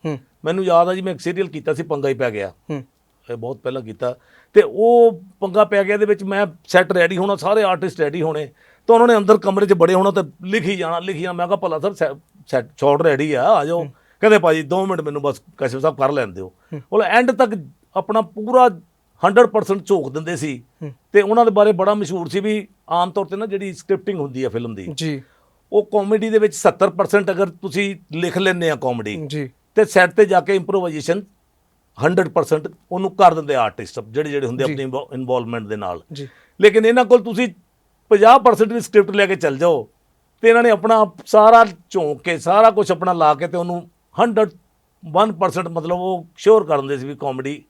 ਮੈਨੂੰ ਯਾਦ ਆ ਜੀ ਮੈਂ ਇੱਕ ਸੀਰੀਅਲ ਕੀਤਾ ਸੀ ਪੰਗਾ ਹੀ ਪੈ ਗਿਆ। ਇਹ ਬਹੁਤ ਪਹਿਲਾਂ ਕੀਤਾ। ਤੇ ਉਹ ਪੰਗਾ ਪੈ ਗਿਆ ਦੇ ਵਿੱਚ ਮੈਂ ਸੈੱਟ ਰੈਡੀ ਹੋਣਾ ਸਾਰੇ ਆਰਟਿਸਟ ਰੈਡੀ ਹੋਣੇ। ਤਾਂ ਉਹਨਾਂ ਨੇ ਅੰਦਰ ਕਮਰੇ 'ਚ ਬੜੇ ਹੋਣਾ ਤੇ ਲਿਖੀ ਜਾਣਾ ਲਿਖੀ ਜਾਣਾ। ਮੈਂ ਕਿਹਾ ਭਲਾ ਸਰ ਸੈੱਟ ਸ਼ਾਟ ਰੈਡੀ ਆ ਆ ਜਾਓ। ਕਹਿੰਦੇ ਭਾਜੀ 2 ਮਿੰਟ ਮੈਨੂੰ ਬਸ ਕਸ਼ਮ ਸਾਹਿਬ ਕਰ ਲੈਣ ਦਿਓ। ਉਹ ਐਂਡ ਤੱਕ ਆਪਣਾ ਪੂਰਾ 100% ਝੋਕ ਦਿੰਦੇ ਸੀ। ਹੂੰ। ਤੇ ਉਹਨਾਂ ਦੇ ਬਾਰੇ ਬੜਾ ਮਸ਼ਹੂਰ ਸੀ ਵੀ ਆਮ ਤੌਰ ਤੇ ਨਾ ਜਿਹੜੀ ਸਕ੍ਰਿਪਟਿੰਗ ਹੁੰਦੀ ਹੈ ਫਿਲਮ ਦੀ ਜੀ। ਉਹ ਕਾਮੇਡੀ ਦੇ ਵਿੱਚ 70% ਅਗਰ ਤੁਸੀਂ ਲਿਖ ਲੈਂਦੇ ਆ ਕਾਮੇਡੀ ਜੀ। ਤੇ ਸੈੱਟ ਤੇ ਜਾ ਕੇ ਇੰਪਰੋਵਾਈਜੇਸ਼ਨ 100% ਉਹਨੂੰ ਕਰ ਦਿੰਦੇ ਆਰਟਿਸਟ ਜਿਹੜੇ ਜਿਹੜੇ ਹੁੰਦੇ। ਆਪਣੀ ਇਨਵੋਲਵਮੈਂਟ ਦੇ ਨਾਲ ਜੀ ਲੇਕਿਨ ਇਹਨਾਂ ਕੋਲ ਤੁਸੀਂ 50% ਵੀ ਸਕ੍ਰਿਪਟ ਲੈ ਕੇ ਚੱਲ ਜਾਓ ਤੇ ਇਹਨਾਂ ਨੇ ਆਪਣਾ ਸਾਰਾ ਝੋਂਕ ਕੇ ਸਾਰਾ ਕੁਝ ਆਪਣਾ ਲਾ ਕੇ ਤੇ ਉਹਨੂੰ 101% ਮਤਲਬ ਉਹ ਸ਼ੋਰ ਕਰ ਦਿੰਦੇ ਸੀ ਵੀ ਕਾਮੇਡੀ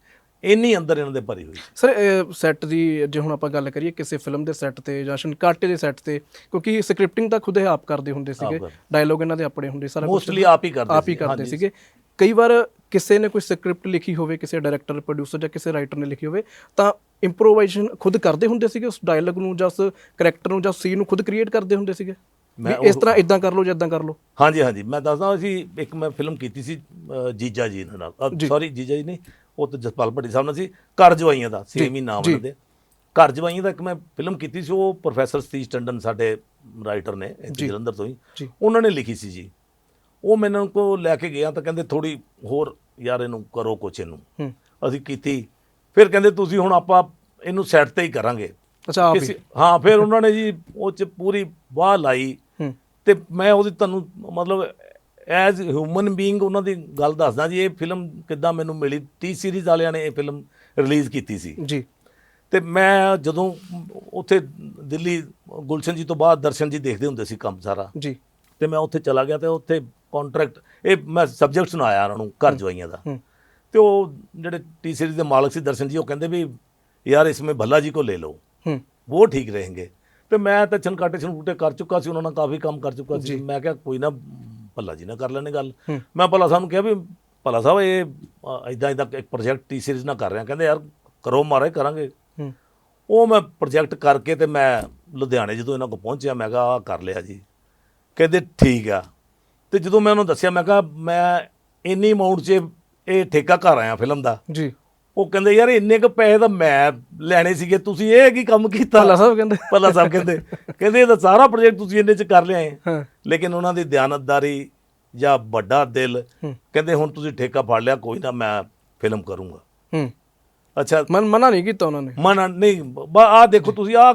ਇੰਨੀ ਅੰਦਰ ਇਹਨਾਂ ਦੇ ਭਰੀ ਹੋਈ। ਸਰ ਸੈੱਟ ਦੀ ਜੇ ਹੁਣ ਆਪਾਂ ਗੱਲ ਕਰੀਏ ਕਿਸੇ ਫਿਲਮ ਦੇ ਸੈੱਟ ਤੇ ਜਾਂ ਸ਼ਨਕਾਟੇ ਦੇ ਸੈੱਟ ਤੇ ਕਿਉਂਕਿ ਸਕ੍ਰਿਪਟਿੰਗ ਤਾਂ ਖੁਦ ਇਹ ਆਪ ਕਰਦੇ ਹੁੰਦੇ ਸੀਗੇ। ਡਾਇਲੋਗ ਇਹਨਾਂ ਦੇ ਆਪਣੇ ਹੁੰਦੇ ਸਾਰਾ ਮੋਸਟਲੀ ਆਪ ਹੀ ਕਰਦੇ ਆਪ ਹੀ। ਕਰਦੇ। ਸੀਗੇ ਕਈ ਵਾਰ ਕਿਸੇ ਨੇ ਕੋਈ ਸਕ੍ਰਿਪਟ ਲਿਖੀ ਹੋਵੇ ਕਿਸੇ ਡਾਇਰੈਕਟਰ ਪ੍ਰੋਡਿਊਸਰ ਜਾਂ ਕਿਸੇ ਰਾਈਟਰ ਨੇ ਲਿਖੀ ਹੋਵੇ ਤਾਂ ਇੰਪਰੋਵਾਈਜ਼ੇਸ਼ਨ ਖੁਦ ਕਰਦੇ ਹੁੰਦੇ ਸੀਗੇ ਉਸ ਡਾਇਲੋਗ ਨੂੰ ਜਾਂ ਉਸ ਕਰੈਕਟਰ ਨੂੰ ਜਾਂ ਸੀਨ ਨੂੰ ਖੁਦ ਕ੍ਰੀਏਟ ਕਰਦੇ ਹੁੰਦੇ ਸੀਗੇ? ਮੈਂ ਇਸ ਤਰ੍ਹਾਂ ਇਦਾਂ ਕਰ ਲਓ ਜਾਂ ਇਦਾਂ ਕਰ ਲਓ? ਹਾਂਜੀ ਹਾਂਜੀ ਮੈਂ ਦੱਸਦਾ ਅਸੀਂ ਇੱਕ ਮੈਂ ਫਿਲਮ ਕੀਤੀ ਸੀ ਜੀਜਾ ਜੀ ਨਾਲ। ਸੌਰੀ ਜੀਜਾ ਜੀ ਨਹੀਂ ਉਹ ਤਾਂ ਜਸਪਾਲ ਭੱਟੀ ਸਾਹਿਬ ਨਾਲ ਸੀ ਘਰ ਜਵਾਈਆਂ ਦਾ ਸੇਮ ਹੀ ਨਾਮ। ਉਹਨਾਂ ਦੇ। ਘਰ ਜਵਾਈਆਂ ਦਾ ਇੱਕ ਮੈਂ ਫਿਲਮ ਕੀਤੀ ਸੀ ਉਹ ਪ੍ਰੋਫੈਸਰ ਸਤੀਸ਼ ਟੰਡਨ ਸਾਡੇ ਰਾਈਟਰ ਨੇ ਜਲੰਧਰ ਤੋਂ ਹੀ। ਉਹਨਾਂ ਨੇ ਲਿਖੀ ਸੀ ਜੀ। ਉਹ ਮੈਨੂੰ ਕੋ ਲੈ ਕੇ ਗਿਆ ਤਾਂ ਕਹਿੰਦੇ ਥੋੜੀ ਹੋਰ ਯਾਰ ਇਹਨੂੰ ਕਰੋ ਕੁਛ ਇਹਨੂੰ। ਅਸੀਂ ਕੀਤੀ। ਫਿਰ ਕਹਿੰਦੇ ਤੁਸੀਂ ਹੁਣ ਆਪਾਂ ਇਹਨੂੰ ਸੈੱਟ ਤੇ ਹੀ ਕਰਾਂਗੇ। ਅੱਛਾ ਆਪ ਹੀ। ਹਾਂ ਫਿਰ ਉਹਨਾਂ ਨੇ ਜੀ ਉਹ ਚ ਪੂਰੀ ਵਾਹ ਲਾਈ। ਤੇ ਮੈਂ ਉਹਦੀ ਤੁਹਾਨੂੰ ਮਤਲਬ ਐਜ਼ ਹਿਊਮਨ ਬੀਇੰਗ ਉਹਨਾਂ ਦੀ ਗੱਲ ਦੱਸਦਾ ਜੀ ਇਹ ਫਿਲਮ ਕਿੱਦਾਂ ਮੈਨੂੰ ਮਿਲੀ। ਟੀ ਸੀਰੀਜ਼ ਵਾਲਿਆਂ ਨੇ ਇਹ ਫਿਲਮ ਰਿਲੀਜ਼ ਕੀਤੀ ਸੀ। ਜੀ। ਤੇ ਮੈਂ ਜਦੋਂ ਉੱਥੇ ਦਿੱਲੀ ਗੁਲਸ਼ਨ ਜੀ ਤੋਂ ਬਾਅਦ ਦਰਸ਼ਨ ਜੀ ਦੇਖਦੇ ਹੁੰਦੇ ਸੀ ਕੰਮ ਸਾਰਾ। ਜੀ। ਤੇ ਮੈਂ ਉੱਥੇ ਚਲਾ ਗਿਆ ਤੇ ਉੱਥੇ ਕੰਟਰੈਕਟ ਇਹ ਮੈਂ ਸਬਜੈਕਟ ਸੁਣਾਇਆ ਉਹਨਾਂ ਨੂੰ ਘਰ ਜਵਾਈਆਂ ਦਾ। ਤੇ ਉਹ ਜਿਹੜੇ ਟੀ ਸੀਰੀਜ਼ ਦੇ ਮਾਲਕ ਸੀ ਦਰਸ਼ਨ ਜੀ ਉਹ ਕਹਿੰਦੇ ਵੀ ਯਾਰ ਇਸਮੇ ਭੱਲਾ ਜੀ ਕੋ ਲੈ ਲਓ। ਹੂੰ। ਉਹ ਠੀਕ ਰਹੇंगे ਤੇ ਮੈਂ ਤਾਂ ਛਨਕਾਟੇ ਛਨਕੂਟੇ ਕਰ ਚੁੱਕਾ ਸੀ ਉਹਨਾਂ ਨਾਲ ਕਾਫੀ ਕੰਮ ਕਰ ਚੁੱਕਾ ਸੀ। ਮੈਂ ਕਿਹਾ ਕੋਈ ਨਾ ਭੱਲਾ ਜੀ ਨਾਲ ਕਰ ਲੈਣੇ ਗੱਲ। ਮੈਂ ਭੱਲਾ ਸਾਹਿਬ ਨੂੰ ਕਿਹਾ ਵੀ ਭੱਲਾ ਸਾਹਿਬ ਇਹ ਇਦਾਂ ਇਦਾਂ ਇੱਕ ਪ੍ਰੋਜੈਕਟ ਟੀ ਸੀਰੀਜ਼ ਨਾਲ ਕਰ ਰਿਹਾ। ਕਹਿੰਦੇ ਯਾਰ ਕਰੋ ਮਾਰੇ ਕਰਾਂਗੇ। ਉਹ ਮੈਂ ਪ੍ਰੋਜੈਕਟ ਕਰਕੇ ਤੇ ਮੈਂ ਲੁਧਿਆਣੇ ਜਦੋਂ ਇਹਨਾਂ ਕੋਲ ਪਹੁੰਚਿਆ ਮੈਂ ਕਿਹਾ ਆਹ ਕਰ ਲਿਆ ਜੀ। ਕਹਿੰਦੇ ਠੀਕ ਆ। ਤੇ ਜਦੋਂ ਮੈਂ ਉਹਨੂੰ ਦੱਸਿਆ ਮੈਂ ਕਿਹਾ ਮੈਂ ਇੰਨੀ ਅਮਾਉਂਟ 'ਚ ਇਹ ਠੇਕਾ ਘਰ ਆਇਆ ਫਿਲਮ ਦਾ। ਜੀ। ਉਹ ਕਹਿੰਦੇ ਯਾਰ ਇੰਨੇ ਕ ਪੈਸੇ ਤਾਂ ਮੈਂ ਲੈਣੇ ਸੀਗੇ ਤੁਸੀਂ ਇਹ ਕੀ ਕੰਮ ਕੀਤਾ? ਭੱਲਾ ਸਾਹਿਬ ਕਹਿੰਦੇ। ਪੱਲਾ ਸਾਹਿਬ ਕਹਿੰਦੇ। ਕਹਿੰਦੇ ਇਹ ਤਾਂ ਸਾਰਾ ਪ੍ਰੋਜੈਕਟ ਤੁਸੀਂ ਇੰਨੇ ਚ ਕਰ ਲਿਆਏ ਹਾਂ। ਲੇਕਿਨ ਉਹਨਾਂ ਦੀ ਦਿਆਨਤਦਾਰੀ ਜਾਂ ਵੱਡਾ ਦਿਲ। ਕਹਿੰਦੇ ਹੁਣ ਤੁਸੀਂ ਠੇਕਾ ਫੜ ਲਿਆ ਕੋਈ ਨਾ ਮੈਂ ਫਿਲਮ ਕਰੂੰਗਾ। ਹੂੰ। ਅੱਛਾ। ਮਨ ਮਨਾ ਨਹੀਂ ਕੀਤਾ ਉਹਨਾਂ ਨੇ? ਮਨ ਨਹੀਂ ਆ ਦੇਖੋ ਤੁਸੀਂ ਆ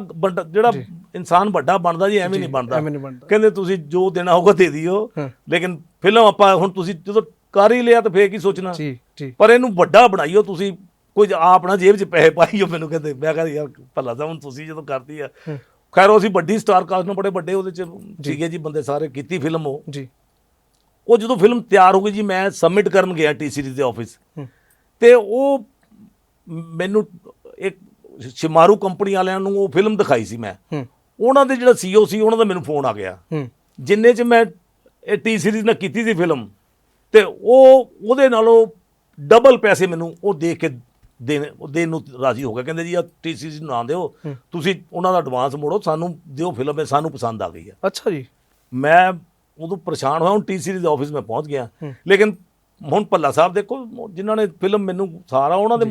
ਜਿਹੜਾ ਇਨਸਾਨ ਵੱਡਾ ਬਣਦਾ ਜੀ ਐਵੇਂ ਨਹੀਂ ਬਣਦਾ। ਐਵੇਂ ਨਹੀਂ ਬਣਦਾ। ਕਹਿੰਦੇ ਤੁਸੀਂ ਜੋ ਦੇਣਾ ਹੋਊਗਾ ਦੇ ਦਿਓ। ਲੇਕਿਨ ਫਿਲਮ ਆਪਾਂ ਹੁਣ ਤੁਸੀਂ ਜਦੋਂ ਕਰ ਹੀ ਲਿਆ ਤਾਂ ਫੇਰ ਕੀ ਸੋਚਣਾ? ਜੀ ਜੀ। ਪਰ ਇਹਨੂੰ ਵੱਡਾ ਬਣਾਈਓ ਤੁਸੀਂ ਕੁਝ ਆਪਣਾ ਜੇਬ 'ਚ ਪੈਸੇ ਪਾਈਓ ਮੈਨੂੰ ਕਹਿੰਦੇ। ਮੈਂ ਕਹਿੰਦਾ ਯਾਰ ਭੱਲਾ ਸਾਹਿਬ ਹੁਣ ਤੁਸੀਂ ਜਦੋਂ ਕਰਦੀ ਆ। ਖੈਰ ਉਹ ਅਸੀਂ ਵੱਡੀ ਸਟਾਰ ਕਾਸਟ ਨੂੰ ਬੜੇ ਵੱਡੇ ਉਹਦੇ 'ਚ ਸੀਗੇ ਜੀ ਬੰਦੇ ਸਾਰੇ ਕੀਤੀ ਫਿਲਮ ਉਹ। ਜੀ। ਉਹ ਜਦੋਂ ਫਿਲਮ ਤਿਆਰ ਹੋ ਗਈ ਜੀ ਮੈਂ ਸਬਮਿਟ ਕਰਨ ਗਿਆ ਟੀ ਸੀਰੀਜ਼ ਦੇ ਆਫਿਸ ਤੇ ਉਹ ਮੈਨੂੰ ਇੱਕ ਸ਼ਿਮਾਰੂ ਕੰਪਨੀ ਵਾਲਿਆਂ ਨੂੰ ਉਹ ਫਿਲਮ ਦਿਖਾਈ ਸੀ ਮੈਂ। ਉਹਨਾਂ ਦੇ ਜਿਹੜਾ ਸੀਓ ਸੀ ਉਹਨਾਂ ਦਾ ਮੈਨੂੰ ਫੋਨ ਆ ਗਿਆ। ਹੂੰ। ਜਿੰਨੇ 'ਚ ਮੈਂ ਇਹ ਟੀ ਸੀਰੀਜ਼ ਨਾਲ ਕੀਤੀ ਸੀ ਫਿਲਮ ਤੇ ਉਹ ਉਹਦੇ ਨਾਲੋਂ ਡਬਲ ਪੈਸੇ ਮੈਨੂੰ ਉਹ ਦੇ ਕੇ ਦੇਣ ਉਹ ਦੇਣ ਨੂੰ ਰਾਜ਼ੀ ਹੋ ਗਿਆ। ਕਹਿੰਦੇ ਜੀ ਆ ਟੀ ਸੀਰੀਜ਼ ਨਾ ਦਿਓ। ਤੁਸੀਂ ਉਹਨਾਂ ਦਾ ਐਡਵਾਂਸ ਮੋੜੋ ਸਾਨੂੰ ਦਿਓ ਫਿਲਮ ਇਹ ਸਾਨੂੰ ਪਸੰਦ ਆ ਗਈ ਹੈ ਅੱਛਾ ਜੀ। ਮੈਂ ਉਦੋਂ ਪਰੇਸ਼ਾਨ ਹੋਇਆ ਹੁਣ ਟੀ ਸੀਰੀਜ਼ ਦੇ ਆਫਿਸ ਮੈਂ ਪਹੁੰਚ ਗਿਆ। ਲੇਕਿਨ ਹੁਣ ਭੱਲਾ ਸਾਹਿਬ ਦੇਖੋ ਜਿਨ੍ਹਾਂ ਨੇ ਫਿਲਮ ਮੈਨੂੰ ਸਾਰਾ ਉਹਨਾਂ ਦੇ